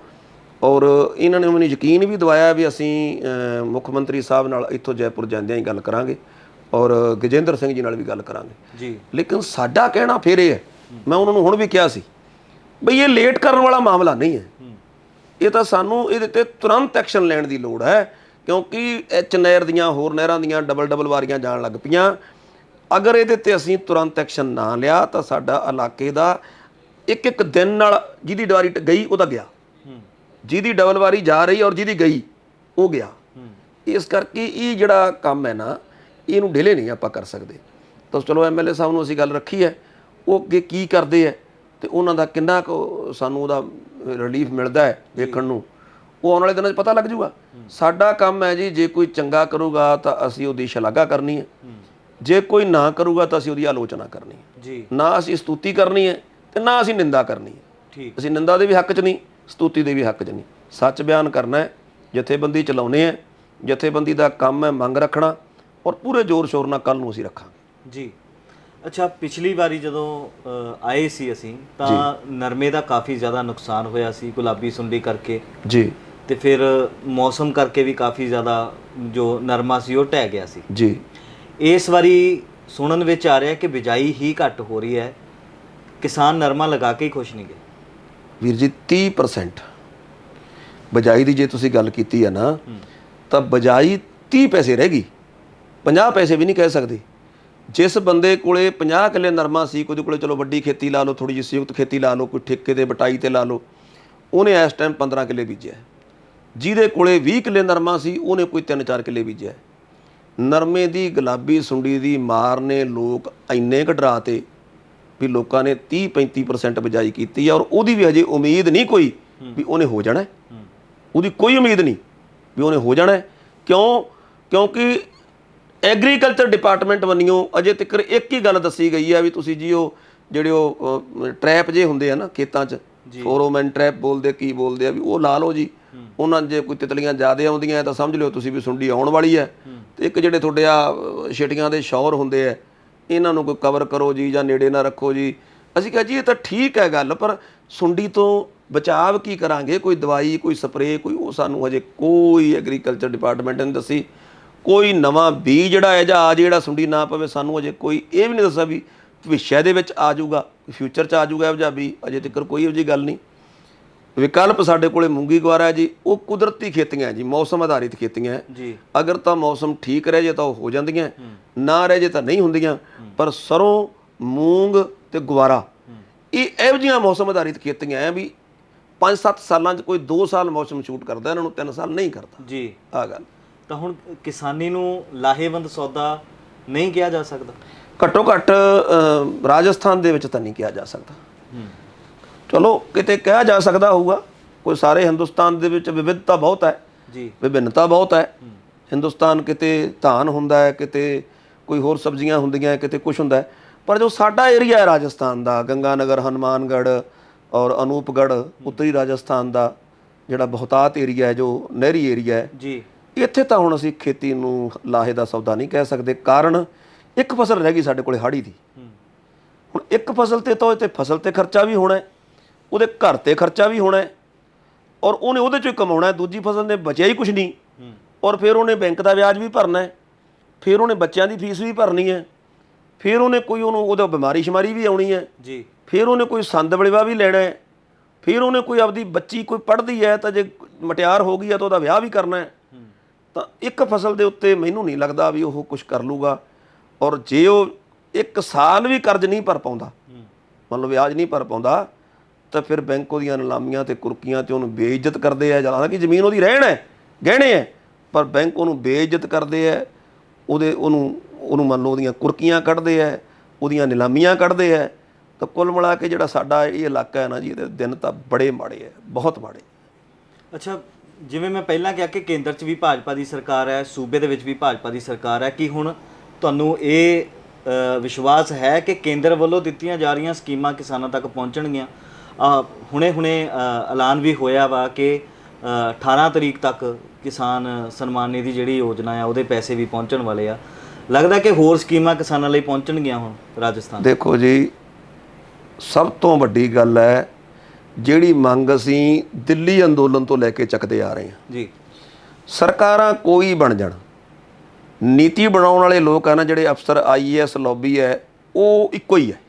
ਔਰ ਇਹਨਾਂ ਨੇ ਮੈਨੂੰ ਯਕੀਨ ਵੀ ਦਿਵਾਇਆ ਵੀ ਅਸੀਂ ਮੁੱਖ ਮੰਤਰੀ ਸਾਹਿਬ ਨਾਲ ਇੱਥੋਂ ਜੈਪੁਰ ਜਾਂਦਿਆਂ ਹੀ ਗੱਲ ਕਰਾਂਗੇ। ਔਰ ਗਜੇਂਦਰ ਸਿੰਘ ਜੀ ਨਾਲ ਵੀ ਗੱਲ ਕਰਾਂਗੇ। ਜੀ। ਲੇਕਿਨ ਸਾਡਾ ਕਹਿਣਾ ਫਿਰ ਇਹ ਹੈ ਮੈਂ ਉਹਨਾਂ ਨੂੰ ਹੁਣ ਵੀ ਕਿਹਾ ਸੀ ਬਈ ਇਹ ਲੇਟ ਕਰਨ ਵਾਲਾ ਮਾਮਲਾ ਨਹੀਂ ਹੈ। ਇਹ ਤਾਂ ਸਾਨੂੰ ਇਹਦੇ ਤੇ ਤੁਰੰਤ ਐਕਸ਼ਨ ਲੈਣ ਦੀ ਲੋੜ ਹੈ। ਕਿਉਂਕਿ ਐਚ ਨਹਿਰ ਦੀਆਂ ਹੋਰ ਨਹਿਰਾਂ ਦੀਆਂ ਡਬਲ ਡਬਲ ਵਾਰੀਆਂ ਜਾਣ ਲੱਗ ਪਈਆਂ। ਅਗਰ ਇਹਦੇ ਤੇ ਅਸੀਂ ਤੁਰੰਤ ਐਕਸ਼ਨ ਨਾ ਲਿਆ ਤਾਂ ਸਾਡਾ ਇਲਾਕੇ ਦਾ ਇੱਕ ਇੱਕ ਦਿਨ ਨਾਲ ਜਿਹਦੀ ਡਵਾਰੀ ਗਈ ਉਹਦਾ ਗਿਆ। ਜਿਹਦੀ ਡਬਲ ਵਾਰੀ ਜਾ ਰਹੀ ਔਰ ਜਿਹਦੀ ਗਈ ਉਹ ਗਿਆ। ਇਸ ਕਰਕੇ ਇਹ ਜਿਹੜਾ ਕੰਮ ਹੈ ਨਾ ਇਹਨੂੰ ਢਿਲੇ ਨਹੀਂ ਆਪਾਂ ਕਰ ਸਕਦੇ। ਤਾਂ ਚਲੋ ਐਮਐਲਏ ਸਾਹਿਬ ਨੂੰ ਅਸੀਂ ਗੱਲ ਰੱਖੀ ਹੈ ਉਹ ਅੱਗੇ ਕੀ ਕਰਦੇ ਹੈ ਤੇ ਉਹਨਾਂ ਦਾ ਕਿੰਨਾ ਸਾਨੂੰ ਉਹਦਾ ਰਿਲੀਫ ਮਿਲਦਾ ਹੈ ਵੇਖਣ ਨੂੰ। ਉਹ ਆਉਣ ਵਾਲੇ ਦਿਨਾਂ 'ਚ ਪਤਾ ਲੱਗ ਜੂਗਾ ਸਾਡਾ ਕੰਮ ਹੈ ਜੀ ਜੇ ਕੋਈ ਚੰਗਾ ਕਰੂਗਾ ਤਾਂ ਅਸੀਂ ਉਹਦੀ ਸ਼ਲਾਘਾ ਕਰਨੀ ਹੈ। ਜੇ ਕੋਈ ਨਾ ਕਰੂਗਾ ਤਾਂ ਅਸੀਂ ਉਹਦੀ ਆਲੋਚਨਾ ਕਰਨੀ ਹੈ। ਜੀ। ਨਾ ਅਸੀਂ ਸਤੂਤੀ ਕਰਨੀ ਹੈ ਤੇ ਨਾ ਅਸੀਂ ਨਿੰਦਾ ਕਰਨੀ ਹੈ। ਠੀਕ। ਅਸੀਂ ਨਿੰਦਾ ਦੇ ਵੀ ਹੱਕ 'ਚ ਨਹੀਂ ਸਤੂਤੀ ਦੇ ਵੀ ਹੱਕ 'ਚ ਨਹੀਂ। ਸੱਚ ਬਿਆਨ ਕਰਨਾ ਹੈ ਜਥੇਬੰਦੀ ਚਲਾਉਨੇ ਹੈ ਜਥੇਬੰਦੀ ਦਾ ਕੰਮ ਹੈ ਮੰਗ ਰੱਖਣਾ ਔਰ ਪੂਰੇ ਜ਼ੋਰ ਸ਼ੋਰ ਨਾਲ ਕੱਲ ਨੂੰ ਅਸੀਂ ਰੱਖਾਂਗੇ। ਜੀ। ਅੱਛਾ ਪਿਛਲੀ ਵਾਰੀ ਜਦੋਂ ਅ, ਆਏ ਸੀ ਅਸੀਂ ਤਾਂ ਨਰਮੇ ਦਾ ਕਾਫੀ ਜ਼ਿਆਦਾ ਨੁਕਸਾਨ ਹੋਇਆ ਸੀ ਗੁਲਾਬੀ ਸੁੰਡੀ ਕਰਕੇ। ਜੀ। ਤੇ ਫਿਰ ਮੌਸਮ ਕਰਕੇ ਵੀ ਕਾਫੀ ਜ਼ਿਆਦਾ ਜੋ ਨਰਮਾ ਸੀ ਉਹ ਢਹਿ ਗਿਆ ਸੀ। ਜੀ। ਇਸ ਵਾਰੀ ਸੁਣਨ ਵਿੱਚ ਆ ਰਿਹਾ ਕਿ ਬਿਜਾਈ ਹੀ ਘੱਟ ਹੋ ਰਹੀ ਹੈ। ਕਿਸਾਨ ਨਰਮਾ ਲਗਾ ਕੇ ਹੀ ਖੁਸ਼ ਨਹੀਂ ਗਏ। ਵੀਰ ਜੀ 30% ਬਜਾਈ ਦੀ ਜੇ ਤੁਸੀਂ ਗੱਲ ਕੀਤੀ ਹੈ ਨਾ ਤਾਂ ਬਜਾਈ 30 ਪੈਸੇ ਰਹਿ ਗਈ। 50 ਪੈਸੇ ਵੀ ਨਹੀਂ ਕਹਿ ਸਕਦੇ। ਜਿਸ ਬੰਦੇ ਕੋਲੇ 50 ਕਿੱਲੇ ਨਰਮਾ ਸੀ ਕੋਈ ਕੋਲੇ ਚਲੋ ਵੱਡੀ ਖੇਤੀ ਲਾ ਲਓ ਥੋੜੀ ਜਿਹੀ ਸੰਯੁਕਤ ਖੇਤੀ ਲਾ ਲਓ ਕੋਈ ਠੇਕੇ ਤੇ ਬਟਾਈ ਤੇ ਲਾ ਲਓ ਉਹਨੇ ਇਸ ਟਾਈਮ 15 ਕਿੱਲੇ ਬੀਜਿਆ। ਜਿਹਦੇ ਕੋਲੇ 20 ਕਿੱਲੇ ਨਰਮਾ ਸੀ ਉਹਨੇ ਕੋਈ 3-4 ਕਿੱਲੇ ਬੀਜਿਆ। ਨਰਮੇ ਦੀ ਗੁਲਾਬੀ ਸੁੰਡੀ ਦੀ ਮਾਰ ਨੇ ਲੋਕ ਇੰਨੇ ਕੁ ਡਰਾਤੇ ਵੀ ਲੋਕਾਂ ਨੇ 30-35% ਬਜਾਈ ਕੀਤੀ ਔਰ ਉਹਦੀ ਵੀ ਹਜੇ ਉਮੀਦ ਨਹੀਂ ਕੋਈ ਵੀ ਉਹਨੇ ਹੋ ਜਾਣਾ। ਉਹਦੀ ਕੋਈ ਉਮੀਦ ਨਹੀਂ ਵੀ ਉਹਨੇ ਹੋ ਜਾਣਾ। ਕਿਉਂ ਕਿਉਂਕਿ ਐਗਰੀਕਲਚਰ ਡਿਪਾਰਟਮੈਂਟ ਵੱਲੋਂ ਅਜੇ ਤੱਕ ਇੱਕ ਹੀ ਗੱਲ ਦੱਸੀ ਗਈ ਹੈ ਵੀ ਤੁਸੀਂ ਜੀ ਉਹ ਜਿਹੜੇ ਉਹ ਟ੍ਰੈਪ ਜੇ ਹੁੰਦੇ ਆ ਨਾ ਖੇਤਾਂ 'ਚ ਫੋਰੋਮੈਨ ਟ੍ਰੈਪ ਬੋਲਦੇ ਕੀ ਬੋਲਦੇ ਆ ਵੀ ਉਹ ਲਾ ਲਓ ਜੀ। ਉਹਨਾਂ ਜੇ ਕੋਈ ਤਿਤਲੀਆਂ ਜ਼ਿਆਦਾ ਆਉਂਦੀਆਂ ਤਾਂ ਸਮਝ ਲਿਓ ਤੁਸੀਂ ਵੀ ਸੁੰਡੀ ਆਉਣ ਵਾਲੀ ਹੈ। ਤੇ ਇੱਕ ਜਿਹੜੇ ਤੁਹਾਡੇ ਆ ਛਿਟੀਆਂ ਦੇ ਸ਼ੌਰ ਹੁੰਦੇ ਆ ਇਹਨਾਂ ਨੂੰ ਕੋਈ ਕਵਰ ਕਰੋ ਜੀ ਜਾਂ ਨੇੜੇ ਨਾ ਰੱਖੋ ਜੀ। ਅਸੀਂ ਕਿਹਾ ਜੀ ਇਹ ਤਾਂ ਠੀਕ ਹੈ ਗੱਲ ਪਰ ਸੁੰਡੀ ਤੋਂ ਬਚਾਵ ਕੀ ਕਰਾਂਗੇ? ਕੋਈ ਦਵਾਈ ਕੋਈ ਸਪਰੇਅ ਕੋਈ ਉਹ ਸਾਨੂੰ ਹਜੇ ਕੋਈ ਐਗਰੀਕਲਚਰ ਡਿਪਾਰਟਮੈਂਟ ਨੇ ਦੱਸੀ। ਕੋਈ ਨਵਾਂ ਬੀਜ ਜਿਹੜਾ ਹੈ ਜਾਂ ਆ ਜਿਹੜਾ ਸੁੰਡੀ ਨਾ ਪਵੇ ਸਾਨੂੰ ਅਜੇ ਕੋਈ ਇਹ ਵੀ ਨਹੀਂ ਦੱਸਿਆ ਵੀ ਭਵਿੱਖ ਦੇ ਵਿੱਚ ਆ ਜਾਊਗਾ ਫਿਊਚਰ 'ਚ ਆ ਜਾਊਗਾ ਇਹੋ ਜਿਹਾ ਵੀ ਅਜੇ ਤੱਕ ਕੋਈ ਇਹੋ ਜਿਹੀ ਗੱਲ ਨਹੀਂ। ਵਿਕਲਪ ਸਾਡੇ ਕੋਲੇ ਮੂੰਗੀ ਗਵਾਰਾ ਜੀ ਉਹ ਕੁਦਰਤੀ ਖੇਤੀਆਂ ਜੀ ਮੌਸਮ ਆਧਾਰਿਤ ਖੇਤੀਆਂ ਜੀ। ਅਗਰ ਤਾਂ ਮੌਸਮ ਠੀਕ ਰਹਿ ਜੇ ਤਾਂ ਉਹ ਹੋ ਜਾਂਦੀਆਂ ਨਾ ਰਹਿ ਜੇ ਤਾਂ ਨਹੀਂ ਹੁੰਦੀਆਂ ਪਰ ਸਰੋਂ ਮੂੰਗ ਤੇ ਗੁਵਾਰਾ ਇਹ ਇਹੋ ਜਿਹੀਆਂ ਮੌਸਮ ਆਧਾਰਿਤ ਖੇਤੀਆਂ ਹੈ ਵੀ 5-7 ਸਾਲਾਂ 'ਚ ਕੋਈ 2 ਸਾਲ ਮੌਸਮ ਸ਼ੂਟ ਕਰਦਾ ਇਹਨਾਂ ਨੂੰ 3 ਸਾਲ ਨਹੀਂ ਕਰਦਾ। ਜੀ। ਆ ਗੱਲ। ਤਾਂ ਹੁਣ ਕਿਸਾਨੀ ਨੂੰ ਲਾਹੇਵੰਦ ਸੌਦਾ ਨਹੀਂ ਕਿਹਾ ਜਾ ਸਕਦਾ? ਘੱਟੋ ਘੱਟ ਰਾਜਸਥਾਨ ਦੇ ਵਿੱਚ ਤਾਂ ਨਹੀਂ ਕਿਹਾ ਜਾ ਸਕਦਾ। ਚਲੋ ਕਿਤੇ ਕਿਹਾ ਜਾ ਸਕਦਾ ਹੋਊਗਾ ਕੋਈ ਸਾਰੇ ਹਿੰਦੁਸਤਾਨ ਦੇ ਵਿੱਚ ਵਿਵਿਧਤਾ ਬਹੁਤ ਹੈ। ਜੀ। ਵਿਭਿੰਨਤਾ ਬਹੁਤ ਹੈ। ਹਿੰਦੁਸਤਾਨ ਕਿਤੇ ਧਾਨ ਹੁੰਦਾ ਹੈ ਕਿਤੇ ਕੋਈ ਹੋਰ ਸਬਜ਼ੀਆਂ ਹੁੰਦੀਆਂ ਕਿਤੇ ਕੁਝ ਹੁੰਦਾ ਹੈ। ਪਰ ਜੋ ਸਾਡਾ ਏਰੀਆ ਹੈ ਰਾਜਸਥਾਨ ਦਾ ਗੰਗਾਨਗਰ ਹਨੂਮਾਨਗੜ੍ਹ ਔਰ ਅਨੂਪਗੜ੍ਹ ਉੱਤਰੀ ਰਾਜਸਥਾਨ ਦਾ ਜਿਹੜਾ ਬਹੁਤਾਤ ਏਰੀਆ ਹੈ ਜੋ ਨਹਿਰੀ ਏਰੀਆ ਹੈ ਜੀ। ਇੱਥੇ ਤਾਂ ਹੁਣ ਅਸੀਂ ਖੇਤੀ ਨੂੰ ਲਾਹੇ ਦਾ ਸੌਦਾ ਨਹੀਂ ਕਹਿ ਸਕਦੇ। ਕਾਰਨ ਇੱਕ ਫਸਲ ਰਹਿ ਗਈ ਸਾਡੇ ਕੋਲੇ ਹਾੜੀ ਦੀ। ਹੁਣ ਇੱਕ ਫਸਲ ਤੇ ਤਾਂ ਤੇ ਫਸਲ ਤੇ ਖਰਚਾ ਵੀ ਹੋਣਾ ਉਹਦੇ ਘਰ ਤੇ ਖਰਚਾ ਵੀ ਹੋਣਾ ਔਰ ਉਹਨੇ ਉਹਦੇ ਚੋਂ ਹੀ ਕਮਾਉਣਾ ਹੈ ਦੂਜੀ ਫਸਲ ਨੇ ਬਚਿਆ ਹੀ ਕੁਝ ਨਹੀਂ। ਔਰ ਫਿਰ ਉਹਨੇ ਬੈਂਕ ਦਾ ਵਿਆਜ ਵੀ ਭਰਨਾ ਹੈ ਫਿਰ ਉਹਨੇ ਬੱਚਿਆਂ ਦੀ ਫੀਸ ਵੀ ਭਰਨੀ ਹੈ ਫਿਰ ਉਹਨੇ ਕੋਈ ਉਹਨੂੰ ਉਹਦਾ ਬਿਮਾਰੀ ਸ਼ਮਾਰੀ ਵੀ ਆਉਣੀ ਹੈ ਜੀ। ਫਿਰ ਉਹਨੇ ਕੋਈ ਸੰਦ ਬਲੇਵਾ ਵੀ ਲੈਣਾ ਹੈ ਫਿਰ ਉਹਨੇ ਕੋਈ ਆਪਦੀ ਬੱਚੀ ਕੋਈ ਪੜ੍ਹਦੀ ਹੈ ਤਾਂ ਜੇ ਮਟਿਆਰ ਹੋ ਗਈ ਹੈ ਤਾਂ ਉਹਦਾ ਵਿਆਹ ਵੀ ਕਰਨਾ ਹੂੰ। ਤਾਂ ਇੱਕ ਫਸਲ ਦੇ ਉੱਤੇ ਮੈਨੂੰ ਨਹੀਂ ਲੱਗਦਾ ਵੀ ਉਹ ਕੁਝ ਕਰ ਲੂਗਾ। ਔਰ ਜੇ ਉਹ ਇੱਕ ਸਾਲ ਵੀ ਕਰਜ਼ ਨਹੀਂ ਭਰ ਪਾਉਂਦਾ ਹੂੰ ਮੰਨ ਲਓ ਵਿਆਜ ਨਹੀਂ ਭਰ ਪਾਉਂਦਾ, ਤਾਂ ਫਿਰ ਬੈਂਕ ਉਹਦੀਆਂ ਨਿਲਾਮੀਆਂ ਤੇ ਕੁਰਕੀਆਂ ਤੇ ਉਹਨੂੰ ਬੇਇੱਜ਼ਤ ਕਰਦੇ ਆ। ਜਾਂ ਕਿ ਜ਼ਮੀਨ ਉਹਦੀ ਰਹਿਣ ਹੈ, ਗਹਿਣੇ ਹੈ, ਪਰ ਬੈਂਕ ਉਹਨੂੰ ਬੇਇੱਜ਼ਤ ਕਰਦੇ ਆ ਉਹਦੇ ਉਹਨੂੰ ਉਹਨੂੰ ਮੰਨ ਲਓ ਉਹਦੀਆਂ ਕੁਰਕੀਆਂ ਕੱਢਦੇ ਆ ਉਹਦੀਆਂ ਨਿਲਾਮੀਆਂ ਕੱਢਦੇ ਆ ਤਾਂ ਕੁੱਲ ਮਿਲਾ ਕੇ ਜਿਹੜਾ ਸਾਡਾ ਇਹ ਇਲਾਕਾ ਹੈ ਨਾ ਜੀ, ਇਹਦੇ ਦਿਨ ਤਾਂ ਬੜੇ ਮਾੜੇ ਹੈ, ਬਹੁਤ ਮਾੜੇ। ਅੱਛਾ ਜਿਵੇਂ ਮੈਂ ਪਹਿਲਾਂ ਕਿਹਾ ਕਿ ਕੇਂਦਰ 'ਚ ਵੀ ਭਾਜਪਾ ਦੀ ਸਰਕਾਰ ਹੈ ਸੂਬੇ ਦੇ ਵਿੱਚ ਵੀ ਭਾਜਪਾ ਦੀ ਸਰਕਾਰ ਹੈ ਕਿ ਹੁਣ ਤੁਹਾਨੂੰ ਇਹ ਅ, ਵਿਸ਼ਵਾਸ ਹੈ ਕਿ ਕੇਂਦਰ ਵੱਲੋਂ ਦਿੱਤੀਆਂ ਜਾ ਰਹੀਆਂ ਸਕੀਮਾਂ ਕਿਸਾਨਾਂ ਤੱਕ ਪਹੁੰਚਣਗੀਆਂ? ਅ, ਹੁਣੇ-ਹੁਣੇ ਅ, ਐਲਾਨ ਵੀ ਹੋਇਆ ਵਾ ਕਿ ਅ, 18 ਤਰੀਕ ਤੱਕ ਕਿਸਾਨ ਸਨਮਾਨ ਨਿਧੀ ਜਿਹੜੀ ਯੋਜਨਾ ਆ ਉਹਦੇ ਪੈਸੇ ਵੀ ਪਹੁੰਚਣ ਵਾਲੇ ਆ। ਲੱਗਦਾ ਕਿ ਹੋਰ ਸਕੀਮਾਂ ਕਿਸਾਨਾਂ ਲਈ ਪਹੁੰਚਣਗੀਆਂ ਹੁਣ ਰਾਜਸਥਾਨ। ਦੇਖੋ ਜੀ ਸਭ ਤੋਂ ਵੱਡੀ ਗੱਲ ਹੈ ਜਿਹੜੀ ਮੰਗ ਅਸੀਂ ਦਿੱਲੀ ਅੰਦੋਲਨ ਤੋਂ ਲੈ ਕੇ ਚੱਕਦੇ ਆ ਰਹੇ ਹਾਂ। ਜੀ। ਸਰਕਾਰਾਂ ਕੋਈ ਬਣ ਜਾਣ। ਨੀਤੀ ਬਣਾਉਣ ਵਾਲੇ ਲੋਕ ਆ ਨਾ ਜਿਹੜੇ ਅਫਸਰ ਆਈਏਐਸ ਲੌਬੀ ਹੈ ਉਹ ਇੱਕੋ ਹੀ ਹੈ।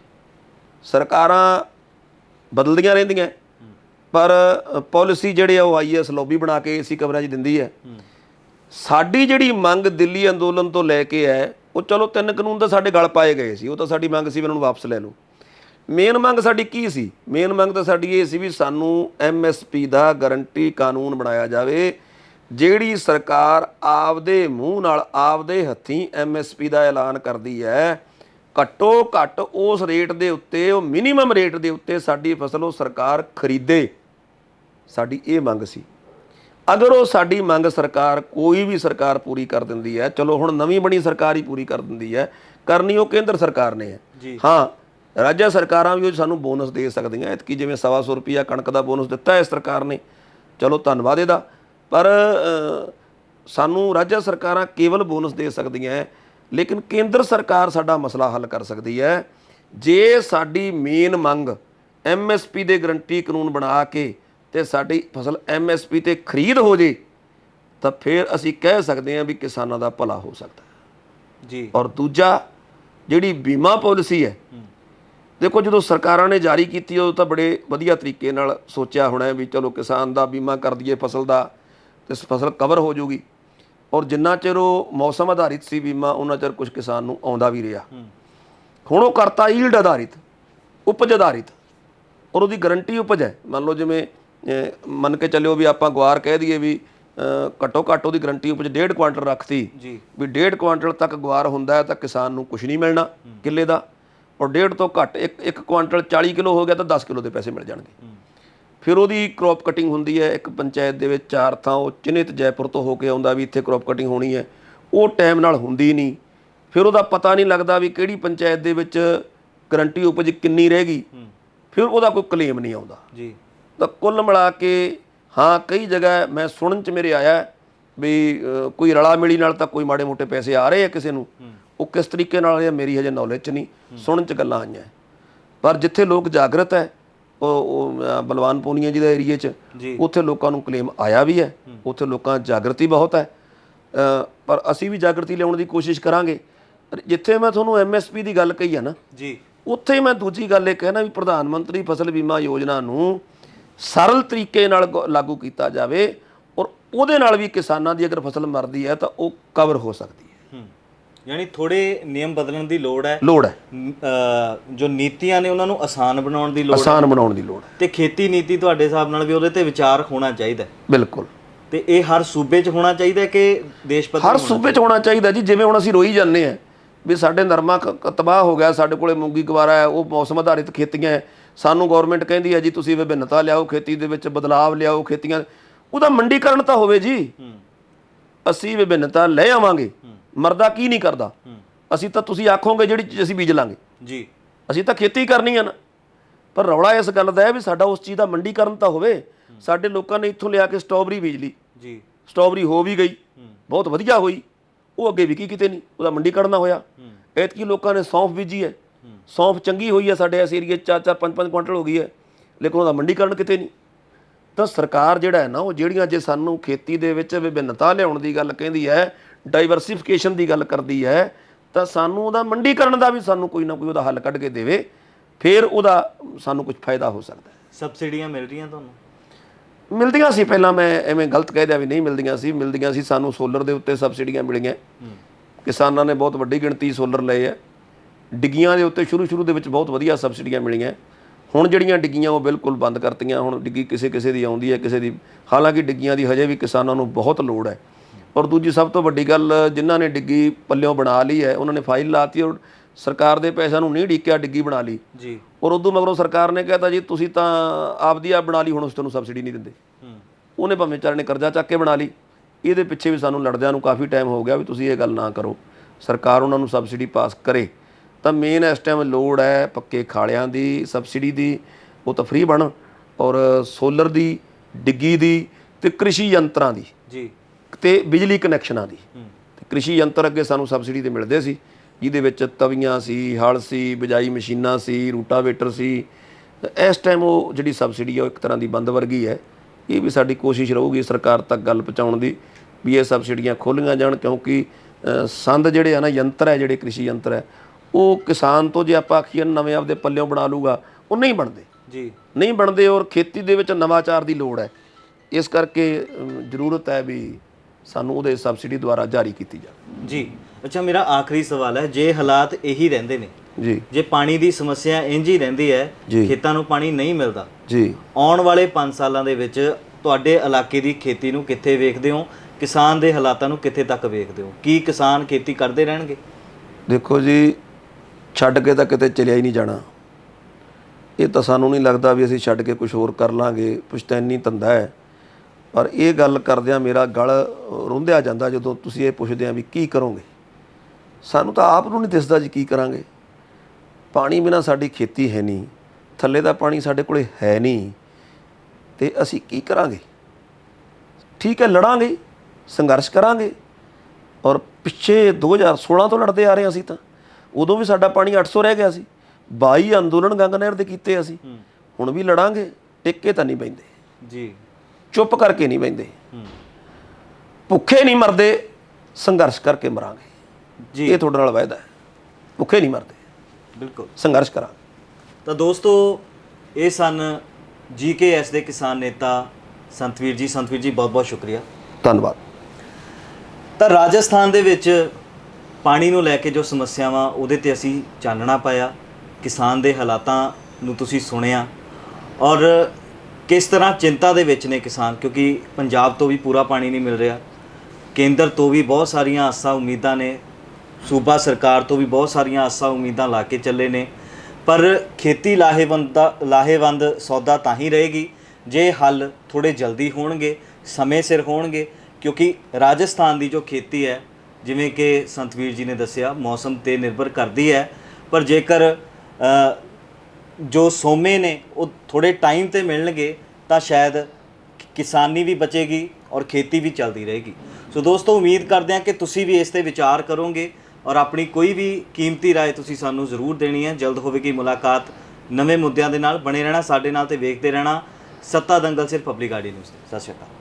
ਸਰਕਾਰਾਂ ਬਦਲਦੀਆਂ ਰਹਿੰਦੀਆਂ। ਪਰ ਪਾਲਿਸੀ ਜਿਹੜੇ ਆ ਉਹ ਆਈਏਐਸ ਲੌਬੀ ਬਣਾ ਕੇ ਏਸੀ ਕਵਰੇਜ ਦਿੰਦੀ ਹੈ। ਸਾਡੀ ਜਿਹੜੀ ਮੰਗ ਦਿੱਲੀ ਅੰਦੋਲਨ ਤੋਂ ਲੈ ਕੇ ਹੈ ਉਹ ਚਲੋ ਤਿੰਨ ਕਾਨੂੰਨ ਤਾਂ ਸਾਡੇ ਗਲ ਪਾਏ ਗਏ ਸੀ ਉਹ ਤਾਂ ਸਾਡੀ ਮੰਗ ਸੀ ਵੀ ਇਹਨਾਂ ਨੂੰ ਵਾਪਸ ਲੈ ਲਓ। ਮੇਨ ਮੰਗ ਸਾਡੀ ਕੀ ਸੀ? ਮੇਨ ਮੰਗ ਤਾਂ ਸਾਡੀ ਇਹ ਸੀ ਵੀ ਸਾਨੂੰ ਐਮਐਸਪੀ ਦਾ ਗਾਰੰਟੀ ਕਾਨੂੰਨ ਬਣਾਇਆ ਜਾਵੇ ਜਿਹੜੀ ਸਰਕਾਰ ਆਪਦੇ ਮੂੰਹ ਨਾਲ ਆਪਦੇ ਹੱਥੀਂ ਐਮਐਸਪੀ ਦਾ ਐਲਾਨ ਕਰਦੀ ਹੈ ਘੱਟੋ ਘੱਟ ਉਸ ਰੇਟ ਦੇ ਉੱਤੇ ਉਹ ਮਿਨੀਮਮ ਰੇਟ ਦੇ ਉੱਤੇ ਸਾਡੀ ਫਸਲ ਉਹ ਸਰਕਾਰ ਖਰੀਦੇ। ਸਾਡੀ ਇਹ ਮੰਗ ਸੀ। ਅਗਰ ਉਹ ਸਾਡੀ ਮੰਗ ਸਰਕਾਰ ਕੋਈ ਵੀ ਸਰਕਾਰ ਪੂਰੀ ਕਰ ਦਿੰਦੀ ਹੈ ਚਲੋ ਹੁਣ ਨਵੀਂ ਬਣੀ ਸਰਕਾਰ ਹੀ ਪੂਰੀ ਕਰ ਦਿੰਦੀ ਹੈ ਕਰਨੀ ਉਹ ਕੇਂਦਰ ਸਰਕਾਰ ਨੇ ਹੈ। ਹਾਂ ਰਾਜਾ ਸਰਕਾਰਾਂ ਵੀ ਉਹ ਸਾਨੂੰ ਬੋਨਸ ਦੇ ਸਕਦੀਆਂ। ਐਤਕੀ ਜਿਵੇਂ 125 ਰੁਪਿਆ ਕਣਕ ਦਾ ਬੋਨਸ ਦਿੱਤਾ ਹੈ ਇਸ ਸਰਕਾਰ ਨੇ। ਚਲੋ ਧੰਨਵਾਦ ਇਹਦਾ। ਪਰ ਸਾਨੂੰ ਰਾਜਾ ਸਰਕਾਰਾਂ ਕੇਵਲ ਬੋਨਸ ਦੇ ਸਕਦੀਆਂ ਲੇਕਿਨ ਕੇਂਦਰ ਸਰਕਾਰ ਸਾਡਾ ਮਸਲਾ ਹੱਲ ਕਰ ਸਕਦੀ ਹੈ ਜੇ ਸਾਡੀ ਮੇਨ ਮੰਗ ਐਮਐਸਪੀ ਦੇ ਗਰੰਟੀ ਕਾਨੂੰਨ ਬਣਾ ਕੇ ਤੇ ਸਾਡੀ ਫਸਲ ਐਮਐਸਪੀ ਤੇ ਖਰੀਦ ਹੋ ਜੇ ਤਾਂ ਫਿਰ ਅਸੀਂ ਕਹਿ ਸਕਦੇ ਹਾਂ ਵੀ ਕਿਸਾਨਾਂ ਦਾ ਭਲਾ ਹੋ ਸਕਦਾ। ਜੀ। ਔਰ ਦੂਜਾ ਜਿਹੜੀ ਬੀਮਾ ਪਾਲਿਸੀ ਹੈ। ਦੇਖੋ ਜਦੋਂ ਸਰਕਾਰਾਂ ਨੇ ਜਾਰੀ ਕੀਤੀ ਉਹ ਤਾਂ ਬੜੇ ਵਧੀਆ ਤਰੀਕੇ ਨਾਲ ਸੋਚਿਆ ਹੋਣਾ ਵੀ ਚਲੋ ਕਿਸਾਨ ਦਾ ਬੀਮਾ ਕਰ ਦਈਏ ਫਸਲ ਦਾ ਤੇ ਫਸਲ ਕਵਰ ਹੋ ਜਾਊਗੀ ਔਰ ਜਿੰਨਾ ਚਿਰ ਉਹ ਮੌਸਮ ਆਧਾਰਿਤ ਸੀ ਬੀਮਾ ਉਹਨਾਂ ਚਿਰ ਕੁਝ ਕਿਸਾਨ ਨੂੰ ਆਉਂਦਾ ਵੀ ਰਿਹਾ। ਹੁਣ ਉਹ ਕਰਤਾ ਈਲਡ ਆਧਾਰਿਤ ਉਪਜ ਆਧਾਰਿਤ ਔਰ ਉਹਦੀ ਗਾਰੰਟੀ ਉਪਜ ਹੈ। ਮੰਨ ਲਓ ਜਿਵੇਂ ਮੰਨ ਕੇ ਚੱਲਿਓ ਵੀ ਆਪਾਂ ਗੁਆਰ ਕਹਿ ਦਈਏ ਵੀ ਘੱਟੋ ਘੱਟ ਉਹਦੀ ਗਾਰੰਟੀ ਉਪਜ 1.5 ਕੁਆਂਟਲ ਰੱਖਤੀ ਜੀ। ਵੀ 1.5 ਕੁਆਂਟਲ ਤੱਕ ਗੁਆਰ ਹੁੰਦਾ ਹੈ ਤਾਂ ਕਿਸਾਨ ਨੂੰ ਕੁਝ ਨਹੀਂ ਮਿਲਣਾ ਕਿੱਲੇ ਦਾ। ਔਰ 1.5 ਤੋਂ ਘੱਟ 1 1 ਕੁਆਂਟਲ 40 ਕਿਲੋ ਹੋ ਗਿਆ ਤਾਂ 10 ਕਿਲੋ ਦੇ ਪੈਸੇ ਮਿਲ ਜਾਣਗੇ। ਫਿਰ ਉਹਦੀ ਕ੍ਰੌਪ ਕਟਿੰਗ ਹੁੰਦੀ ਹੈ ਇੱਕ ਪੰਚਾਇਤ ਦੇ ਵਿੱਚ ਚਾਰ ਥਾਂ ਉਹ ਚਿੰਨ੍ਹਿਤ ਜੈਪੁਰ ਤੋਂ ਹੋ ਕੇ ਆਉਂਦਾ ਵੀ ਇੱਥੇ ਕ੍ਰੌਪ ਕਟਿੰਗ ਹੋਣੀ ਹੈ। ਉਹ ਟਾਈਮ ਨਾਲ ਹੁੰਦੀ ਨਹੀਂ। ਫਿਰ ਉਹਦਾ ਪਤਾ ਨਹੀਂ ਲੱਗਦਾ ਵੀ ਕਿਹੜੀ ਪੰਚਾਇਤ ਦੇ ਵਿੱਚ ਗਰੰਟੀ ਉਪਜ ਕਿੰਨੀ ਰਹਿ ਗਈ। ਫਿਰ ਉਹਦਾ ਕੋਈ ਕਲੇਮ ਨਹੀਂ ਆਉਂਦਾ। ਜੀ। ਤਾਂ ਕੁੱਲ ਮਿਲਾ ਕੇ ਹਾਂ ਕਈ ਜਗ੍ਹਾ ਮੈਂ ਸੁਣਨ ਚ ਮੇਰੇ ਆਇਆ ਵੀ ਕੋਈ ਰਲਾ ਮਿਲੀ ਨਾਲ ਤਾਂ ਕੋਈ ਮਾੜੇ ਮੋਟੇ ਪੈਸੇ ਆ ਰਹੇ ਆ ਕਿਸੇ ਨੂੰ। ਉਹ ਕਿਸ ਤਰੀਕੇ ਨਾਲ ਇਹ ਮੇਰੀ ਹਜੇ ਨੌਲੇਜ ਚ ਨਹੀਂ ਸੁਣਨ ਚ ਗੱਲਾਂ ਆਈਆਂ ਪਰ ਜਿੱਥੇ ਲੋਕ ਜਾਗਰਤ ਹੈ ਉਹ ਬਲਵਾਨ ਪੂਨੀਆ ਜੀ ਦਾ ਏਰੀਏ ਚ ਉੱਥੇ ਲੋਕਾਂ ਨੂੰ ਕਲੇਮ ਆਇਆ ਵੀ ਹੈ ਉੱਥੇ ਲੋਕਾਂ ਜਾਗਰਤੀ ਬਹੁਤ ਹੈ ਪਰ ਅਸੀਂ ਵੀ ਜਾਗਰਤੀ ਲਿਆਉਣ ਦੀ ਕੋਸ਼ਿਸ਼ ਕਰਾਂਗੇ। ਜਿੱਥੇ ਮੈਂ ਤੁਹਾਨੂੰ ਐਮਐਸਪੀ ਦੀ ਗੱਲ ਕਹੀ ਆ ਨਾ ਜੀ। ਉੱਥੇ ਮੈਂ ਦੂਜੀ ਗੱਲ ਇਹ ਕਹਿਣਾ ਵੀ ਪ੍ਰਧਾਨ ਮੰਤਰੀ ਫਸਲ ਬੀਮਾ ਯੋਜਨਾ ਨੂੰ ਸਰਲ ਤਰੀਕੇ ਨਾਲ ਲਾਗੂ ਕੀਤਾ ਜਾਵੇ ਔਰ ਉਹਦੇ ਨਾਲ ਵੀ ਕਿਸਾਨਾਂ ਦੀ ਅਗਰ ਫਸਲ ਮਰਦੀ ਹੈ ਤਾਂ ਉਹ ਕਵਰ ਹੋ ਸਕਦੀ ਹੈ ਹੂੰ ਯਾਨੀ ਥੋੜੇ ਨਿਯਮ ਬਦਲਣ ਦੀ ਲੋੜ ਹੈ। ਲੋੜ ਹੈ। ਅ, ਜੋ ਨੀਤੀਆਂ ਨੇ ਉਹਨਾਂ ਨੂੰ ਆਸਾਨ ਬਣਾਉਣ ਦੀ ਲੋੜ ਆਸਾਨ ਬਣਾਉਣ ਦੀ ਲੋੜ ਹੈ। ਤੇ ਖੇਤੀ ਨੀਤੀ ਤੁਹਾਡੇ ਹਿਸਾਬ ਨਾਲ ਵੀ ਉਹਦੇ ਤੇ ਵਿਚਾਰ ਹੋਣਾ ਚਾਹੀਦਾ ਹੈ। ਬਿਲਕੁਲ। ਤੇ ਇਹ ਹਰ ਸੂਬੇ 'ਚ ਹੋਣਾ ਚਾਹੀਦਾ ਹੈ ਕਿ ਦੇਸ਼ ਪੱਧਰ ਹਰ ਸੂਬੇ 'ਚ ਹੋਣਾ ਚਾਹੀਦਾ ਜੀ। ਜਿਵੇਂ ਹੁਣ ਅਸੀਂ ਰੋਈ ਜਾਂਦੇ ਆ ਵੀ ਸਾਡੇ ਨਰਮਾ ਕ- ਕ- ਤਬਾਹ ਹੋ ਗਿਆ ਸਾਡੇ ਕੋਲੇ ਮੂੰਗੀ ਗਵਾਰਾ ਹੈ ਉਹ ਮੌਸਮ ਆਧਾਰਿਤ ਖੇਤੀਆਂ ਹੈ। ਸਾਨੂੰ ਗਵਰਨਮੈਂਟ ਕਹਿੰਦੀ ਹੈ ਜੀ ਤੁਸੀਂ ਵਿਭਿੰਨਤਾ ਲਿਆਓ ਖੇਤੀ ਦੇ ਵਿੱਚ ਬਦਲਾਵ ਲਿਆਓ ਖੇਤੀਆਂ। ਉਹਦਾ ਮੰਡੀਕਰਨ ਤਾਂ ਹੋਵੇ ਜੀ। ਹੂੰ। ਅਸੀਂ ਵਿਭਿੰਨਤਾ ਲੈ ਆਵਾਂਗੇ। ਮਰਦਾ ਕੀ ਨਹੀਂ ਕਰਦਾ? ਅਸੀਂ ਤਾਂ ਤੁਸੀਂ ਆਖੋਗੇ ਜਿਹੜੀ ਚੀਜ਼ ਅਸੀਂ ਬੀਜ ਲਾਂਗੇ। ਜੀ। ਅਸੀਂ ਤਾਂ ਖੇਤੀ ਕਰਨੀ ਆ ਨਾ। ਪਰ ਰੌਲਾ ਇਸ ਗੱਲ ਦਾ ਹੈ ਵੀ ਸਾਡਾ ਉਸ ਚੀਜ਼ ਦਾ ਮੰਡੀਕਰਨ ਤਾਂ ਹੋਵੇ। ਸਾਡੇ ਲੋਕਾਂ ਨੇ ਇੱਥੋਂ ਲਿਆ ਕੇ ਸਟ੍ਰਾਬੇਰੀ ਬੀਜ ਲਈ। ਜੀ। ਸਟ੍ਰਾਬੇਰੀ ਹੋ ਵੀ ਗਈ। ਬਹੁਤ ਵਧੀਆ ਹੋਈ। ਉਹ ਅੱਗੇ ਵਿਕੀ ਕਿਤੇ ਨਹੀਂ। ਉਹਦਾ ਮੰਡੀਕਰਨ ਨਾ ਹੋਇਆ। ਐਤਕੀ ਲੋਕਾਂ ਨੇ ਸੌਂਫ ਬੀਜੀ ਹੈ। ਸੌਂਫ ਚੰਗੀ ਹੋਈ ਹੈ ਸਾਡੇ ਇਸ ਏਰੀਏ 'ਚ। 4-4 5-5 ਕੁਇੰਟਲ ਹੋ ਗਈ ਹੈ। ਲੇਕਿਨ ਉਹਦਾ ਮੰਡੀਕਰਨ ਕਿਤੇ ਨਹੀਂ। ਤਾਂ ਸਰਕਾਰ ਜਿਹੜਾ ਹੈ ਨਾ ਉਹ ਜਿਹੜੀਆਂ ਜੇ ਸਾਨੂੰ ਖੇਤੀ ਦੇ ਵਿੱਚ ਵਿਭਿੰਨਤਾ ਲਿਆਉਣ ਦੀ ਗੱਲ ਕਹਿੰਦੀ ਹੈ ਡਾਈਵਰਸਿਫਿਕੇਸ਼ਨ ਦੀ ਗੱਲ ਕਰਦੀ ਹੈ ਤਾਂ ਸਾਨੂੰ ਉਹਦਾ ਮੰਡੀਕਰਨ ਦਾ ਵੀ ਸਾਨੂੰ ਕੋਈ ਨਾ ਕੋਈ ਉਹਦਾ ਹੱਲ ਕੱਢ ਕੇ ਦੇਵੇ ਫਿਰ ਉਹਦਾ ਸਾਨੂੰ ਕੁਝ ਫਾਇਦਾ ਹੋ ਸਕਦਾ ਹੈ। ਸਬਸਿਡੀਆਂ ਮਿਲ ਰਹੀਆਂ ਤੁਹਾਨੂੰ? ਮਿਲਦੀਆਂ ਸੀ ਪਹਿਲਾਂ ਮੈਂ ਐਵੇਂ ਗਲਤ ਕਹਿ ਦਿਆ ਵੀ ਨਹੀਂ ਮਿਲਦੀਆਂ ਸੀ ਮਿਲਦੀਆਂ ਸੀ ਸਾਨੂੰ ਸੋਲਰ ਦੇ ਉੱਤੇ ਸਬਸਿਡੀਆਂ ਮਿਲੀਆਂ। ਕਿਸਾਨਾਂ ਨੇ ਬਹੁਤ ਵੱਡੀ ਗਿਣਤੀ ਸੋਲਰ ਲਏ ਆ ਡਿੱਗੀਆਂ ਦੇ ਉੱਤੇ ਸ਼ੁਰੂ ਸ਼ੁਰੂ ਦੇ ਵਿੱਚ ਬਹੁਤ ਵਧੀਆ ਸਬਸਿਡੀਆਂ ਮਿਲੀਆਂ। ਹੁਣ ਜਿਹੜੀਆਂ ਡਿੱਗੀਆਂ ਉਹ ਬਿਲਕੁਲ ਬੰਦ ਕਰਤੀਆਂ ਹੁਣ ਡਿੱਗੀ ਕਿਸੇ ਕਿਸੇ ਦੀ ਆਉਂਦੀ ਹੈ ਕਿਸੇ ਦੀ ਹਾਲਾਂਕਿ ਡਿੱਗੀਆਂ ਦੀ ਹਜੇ ਵੀ ਕਿਸਾਨਾਂ ਨੂੰ ਬਹੁਤ ਲੋੜ ਹੈ। ਔਰ ਦੂਜੀ ਸਭ ਤੋਂ ਵੱਡੀ ਗੱਲ ਜਿਨ੍ਹਾਂ ਨੇ ਡਿੱਗੀ ਪੱਲਿਓਂ ਬਣਾ ਲਈ ਹੈ ਉਹਨਾਂ ਨੇ ਫਾਈਲ ਲਾਤੀ ਔਰ ਸਰਕਾਰ ਦੇ ਪੈਸਿਆਂ ਨੂੰ ਨਹੀਂ ਢੀਕਿਆ ਡਿੱਗੀ ਬਣਾ ਲਈ। ਜੀ। ਔਰ ਉਦੋਂ ਮਗਰੋਂ ਸਰਕਾਰ ਨੇ ਕਹਿਤਾ ਜੀ ਤੁਸੀਂ ਤਾਂ ਆਪਦੀ ਆਪ ਬਣਾ ਲਈ ਹੁਣ ਉਸ ਤੁਹਾਨੂੰ ਸਬਸਿਡੀ ਨਹੀਂ ਦਿੰਦੇ। ਹੂੰ। ਉਹਨੇ ਭਾਵੇਂ ਵਿਚਾਰੇ ਨੇ ਕਰਜ਼ਾ ਚੱਕ ਕੇ ਬਣਾ ਲਈ ਇਹਦੇ ਪਿੱਛੇ ਵੀ ਸਾਨੂੰ ਲੜਦਿਆਂ ਨੂੰ ਕਾਫੀ ਟਾਈਮ ਹੋ ਗਿਆ ਵੀ ਤੁਸੀਂ ਇਹ ਗੱਲ ਨਾ ਕਰੋ। ਸਰਕਾਰ ਉਹਨਾਂ ਨੂੰ ਸਬਸਿਡੀ ਪਾਸ ਕਰੇ। ਤਾਂ ਮੇਨ ਇਸ ਟਾਈਮ ਲੋੜ ਹੈ ਪੱਕੇ ਖਾਲਿਆਂ ਦੀ ਸਬਸਿਡੀ ਦੀ ਉਹ ਤਾਂ ਫ੍ਰੀ ਬਣ। ਔਰ ਸੋਲਰ ਦੀ ਡਿੱਗੀ ਦੀ ਤੇ ਕ੍ਰਿਸ਼ੀ ਯੰਤਰਾਂ ਦੀ। ਜੀ। ਤੇ ਬਿਜਲੀ ਕਨੈਕਸ਼ਨਾਂ ਦੀ ਹੂੰ ਤੇ ਕ੍ਰਿਸ਼ੀ ਯੰਤਰ ਅੱਗੇ ਸਾਨੂੰ ਸਬਸਿਡੀ ਤੇ ਮਿਲਦੇ ਸੀ ਜਿਹਦੇ ਵਿੱਚ ਤਵੀਆਂ ਸੀ ਹਲ ਸੀ ਬਿਜਾਈ ਮਸ਼ੀਨਾਂ ਸੀ ਰੂਟਾਵੇਟਰ ਸੀ। ਇਸ ਟਾਈਮ ਉਹ ਜਿਹੜੀ ਸਬਸਿਡੀ ਆ ਉਹ ਇੱਕ ਤਰ੍ਹਾਂ ਦੀ ਬੰਦ ਵਰਗੀ ਹੈ। ਇਹ ਵੀ ਸਾਡੀ ਕੋਸ਼ਿਸ਼ ਰਹੂਗੀ ਸਰਕਾਰ ਤੱਕ ਗੱਲ ਪਹੁੰਚਾਉਣ ਦੀ ਵੀ ਇਹ ਸਬਸਿਡੀਆਂ ਖੋਲੀਆਂ ਜਾਣ ਕਿਉਂਕਿ ਸੰਦ ਜਿਹੜੇ ਆ ਨਾ ਯੰਤਰ ਹੈ ਜਿਹੜੇ ਕ੍ਰਿਸ਼ੀ ਯੰਤਰ ਹੈ ਉਹ ਕਿਸਾਨ ਤੋਂ ਜੇ ਆਪਾਂ ਆਖੀਏ ਨਵੇਂ ਆਪਦੇ ਪੱਲਿਓਂ ਬਣਾ ਲੂਗਾ ਉਹ ਨਹੀਂ ਬਣਦੇ। ਜੀ। ਨਹੀਂ ਬਣਦੇ ਔਰ ਖੇਤੀ ਦੇ ਵਿੱਚ ਨਵਾਚਾਰ ਦੀ ਲੋੜ ਹੈ। ਇਸ ਕਰਕੇ ਜ਼ਰੂਰਤ ਹੈ ਵੀ ਸਾਨੂੰ ਉਹਦੇ ਸਬਸਿਡੀ ਦੁਆਰਾ ਜਾਰੀ ਕੀਤੀ ਜਾਵੇ। ਜੀ। ਅੱਛਾ ਮੇਰਾ ਆਖਰੀ ਸਵਾਲ ਹੈ ਜੇ ਹਾਲਾਤ ਇਹੀ ਰਹਿੰਦੇ ਨੇ ਜੀ। ਜੇ ਪਾਣੀ ਦੀ ਸਮੱਸਿਆ ਇੰਝ ਹੀ ਰਹਿੰਦੀ ਹੈ ਜੀ। ਖੇਤਾਂ ਨੂੰ ਪਾਣੀ ਨਹੀਂ ਮਿਲਦਾ ਜੀ। ਆਉਣ ਵਾਲੇ 5 ਸਾਲਾਂ ਦੇ ਵਿੱਚ ਤੁਹਾਡੇ ਇਲਾਕੇ ਦੀ ਖੇਤੀ ਨੂੰ ਕਿੱਥੇ ਵੇਖਦੇ ਹੋ ਕਿਸਾਨ ਦੇ ਹਾਲਾਤਾਂ ਨੂੰ ਕਿੱਥੇ ਤੱਕ ਵੇਖਦੇ ਹੋ? ਕੀ ਕਿਸਾਨ ਖੇਤੀ ਕਰਦੇ ਰਹਿਣਗੇ? ਦੇਖੋ ਜੀ ਛੱਡ ਕੇ ਤਾਂ ਕਿਤੇ ਚਲਿਆ ਹੀ ਨਹੀਂ ਜਾਣਾ। ਇਹ ਤਾਂ ਸਾਨੂੰ ਨਹੀਂ ਲੱਗਦਾ ਵੀ ਅਸੀਂ ਛੱਡ ਕੇ ਕੁਝ ਹੋਰ ਕਰ ਲਾਂਗੇ ਪੁਸ਼ਤੈਨੀ ਧੰਦਾ ਹੈ। ਪਰ ਇਹ ਗੱਲ ਕਰਦਿਆਂ ਮੇਰਾ ਗਲ ਰੁੰਧਿਆ ਜਾਂਦਾ ਜਦੋਂ ਤੁਸੀਂ ਇਹ ਪੁੱਛਦੇ ਆ ਵੀ ਕੀ ਕਰੋਗੇ? ਸਾਨੂੰ ਤਾਂ ਆਪ ਨੂੰ ਨਹੀਂ ਦਿਸਦਾ ਜੀ ਕੀ ਕਰਾਂਗੇ। ਪਾਣੀ ਬਿਨਾ ਸਾਡੀ ਖੇਤੀ ਹੈ ਨਹੀਂ ਥੱਲੇ ਦਾ ਪਾਣੀ ਸਾਡੇ ਕੋਲੇ ਹੈ ਨਹੀਂ ਤੇ ਅਸੀਂ ਕੀ ਕਰਾਂਗੇ? ਠੀਕ ਹੈ ਲੜਾਂਗੇ ਸੰਘਰਸ਼ ਕਰਾਂਗੇ ਔਰ ਪਿੱਛੇ 2016 ਤੋਂ ਲੜਦੇ ਆ ਰਹੇ ਅਸੀਂ ਤਾਂ। ਉਦੋਂ ਵੀ ਸਾਡਾ ਪਾਣੀ 800 ਰਹਿ ਗਿਆ ਸੀ। 22 ਅੰਦੋਲਨ ਗੰਗ ਨਹਿਰ ਦੇ ਕੀਤੇ ਅਸੀਂ। ਹੁਣ ਵੀ ਲੜਾਂਗੇ ਟਿੱਕੇ ਤਾਂ ਨਹੀਂ ਬੈਂਦੇ ਜੀ। ਚੁੱਪ ਕਰਕੇ ਨਹੀਂ ਬੈਂਦੇ ਭੁੱਖੇ ਨਹੀਂ ਮਰਦੇ ਸੰਘਰਸ਼ ਕਰਕੇ ਮਰਾਂਗੇ। ਜੀ। ਇਹ ਤੁਹਾਡੇ ਨਾਲ ਵਾਅਦਾ ਹੈ। ਭੁੱਖੇ ਨਹੀਂ ਮਰਦੇ। ਬਿਲਕੁਲ। ਸੰਘਰਸ਼ ਕਰਾਂਗੇ। ਤਾਂ ਦੋਸਤੋ ਇਹ ਸਨ ਜੀਕੇਐਸ ਦੇ ਕਿਸਾਨ ਨੇਤਾ ਸੰਤਵੀਰ ਜੀ। ਸੰਤਵੀਰ ਜੀ ਬਹੁਤ ਬਹੁਤ ਸ਼ੁਕਰੀਆ। ਧੰਨਵਾਦ। ਤਾਂ ਰਾਜਸਥਾਨ ਦੇ ਵਿੱਚ ਪਾਣੀ ਨੂੰ ਲੈ ਕੇ ਜੋ ਸਮੱਸਿਆਵਾਂ ਉਹਦੇ ਤੇ ਅਸੀਂ ਚਾਨਣਾ ਪਾਇਆ। ਕਿਸਾਨ ਦੇ ਹਾਲਾਤਾਂ ਨੂੰ ਤੁਸੀਂ ਸੁਣਿਆ। ਔਰ ਕਿਸ ਤਰ੍ਹਾਂ ਚਿੰਤਾ ਦੇ ਵਿੱਚ ਨੇ ਕਿਸਾਨ? ਕਿਉਂਕਿ ਪੰਜਾਬ ਤੋਂ ਵੀ ਪੂਰਾ ਪਾਣੀ ਨਹੀਂ ਮਿਲ ਰਿਹਾ। ਕੇਂਦਰ ਤੋਂ ਵੀ ਬਹੁਤ ਸਾਰੀਆਂ ਆਸਾਂ ਉਮੀਦਾਂ ਨੇ। ਸੂਬਾ ਸਰਕਾਰ ਤੋਂ ਵੀ ਬਹੁਤ ਸਾਰੀਆਂ ਆਸਾਂ ਉਮੀਦਾਂ ਲਾ ਕੇ ਚੱਲੇ ਨੇ। ਪਰ ਖੇਤੀ ਲਾਹੇਵੰਦ ਦਾ, ਲਾਹੇਵੰਦ ਸੌਦਾ ਤਾਂ ਹੀ ਰਹੇਗੀ ਜੇ ਹੱਲ ਥੋੜੇ ਜਲਦੀ ਹੋਣਗੇ, ਸਮੇਂ ਸਿਰ ਹੋਣਗੇ। ਕਿਉਂਕਿ ਰਾਜਸਥਾਨ ਦੀ ਜੋ ਖੇਤੀ ਹੈ, ਜਿਵੇਂ ਕਿ ਸੰਤਵੀਰ ਜੀ ਨੇ ਦੱਸਿਆ, ਮੌਸਮ ਤੇ ਨਿਰਭਰ ਕਰਦੀ ਹੈ। ਪਰ ਜੇਕਰ ਜੋ ਸੋਮੇ ਨੇ ਉਹ ਥੋੜੇ ਟਾਈਮ ਤੇ ਮਿਲਣਗੇ ਤਾਂ ਸ਼ਾਇਦ ਕਿਸਾਨੀ ਵੀ ਬਚੇਗੀ ਔਰ ਖੇਤੀ ਵੀ ਚੱਲਦੀ ਰਹੇਗੀ ਸੋ ਦੋਸਤੋ ਉਮੀਦ ਕਰਦੇ ਹਾਂ ਕਿ ਤੁਸੀਂ ਵੀ ਇਸ ਤੇ ਵਿਚਾਰ ਕਰੋਗੇ ਔਰ ਆਪਣੀ ਕੋਈ ਵੀ ਕੀਮਤੀ رائے ਤੁਸੀਂ ਸਾਨੂੰ ਜ਼ਰੂਰ ਦੇਣੀ ਹੈ ਜਲਦ ਹੋਵੇਗੀ ਮੁਲਾਕਾਤ ਨਵੇਂ ਮੁੱਦਿਆਂ ਦੇ ਨਾਲ ਬਣੇ ਰਹਿਣਾ ਸਾਡੇ ਨਾਲ ਤੇ ਵੇਖਦੇ ਰਹਿਣਾ ਸੱਤਾ ਦੰਗਲ ਸਿਰ ਪਬਲਿਕ ਆਡੀ ਨਿਊਜ਼ ਤੇ ਸਤਿ ਸ਼੍ਰੀ ਅਕਾਲ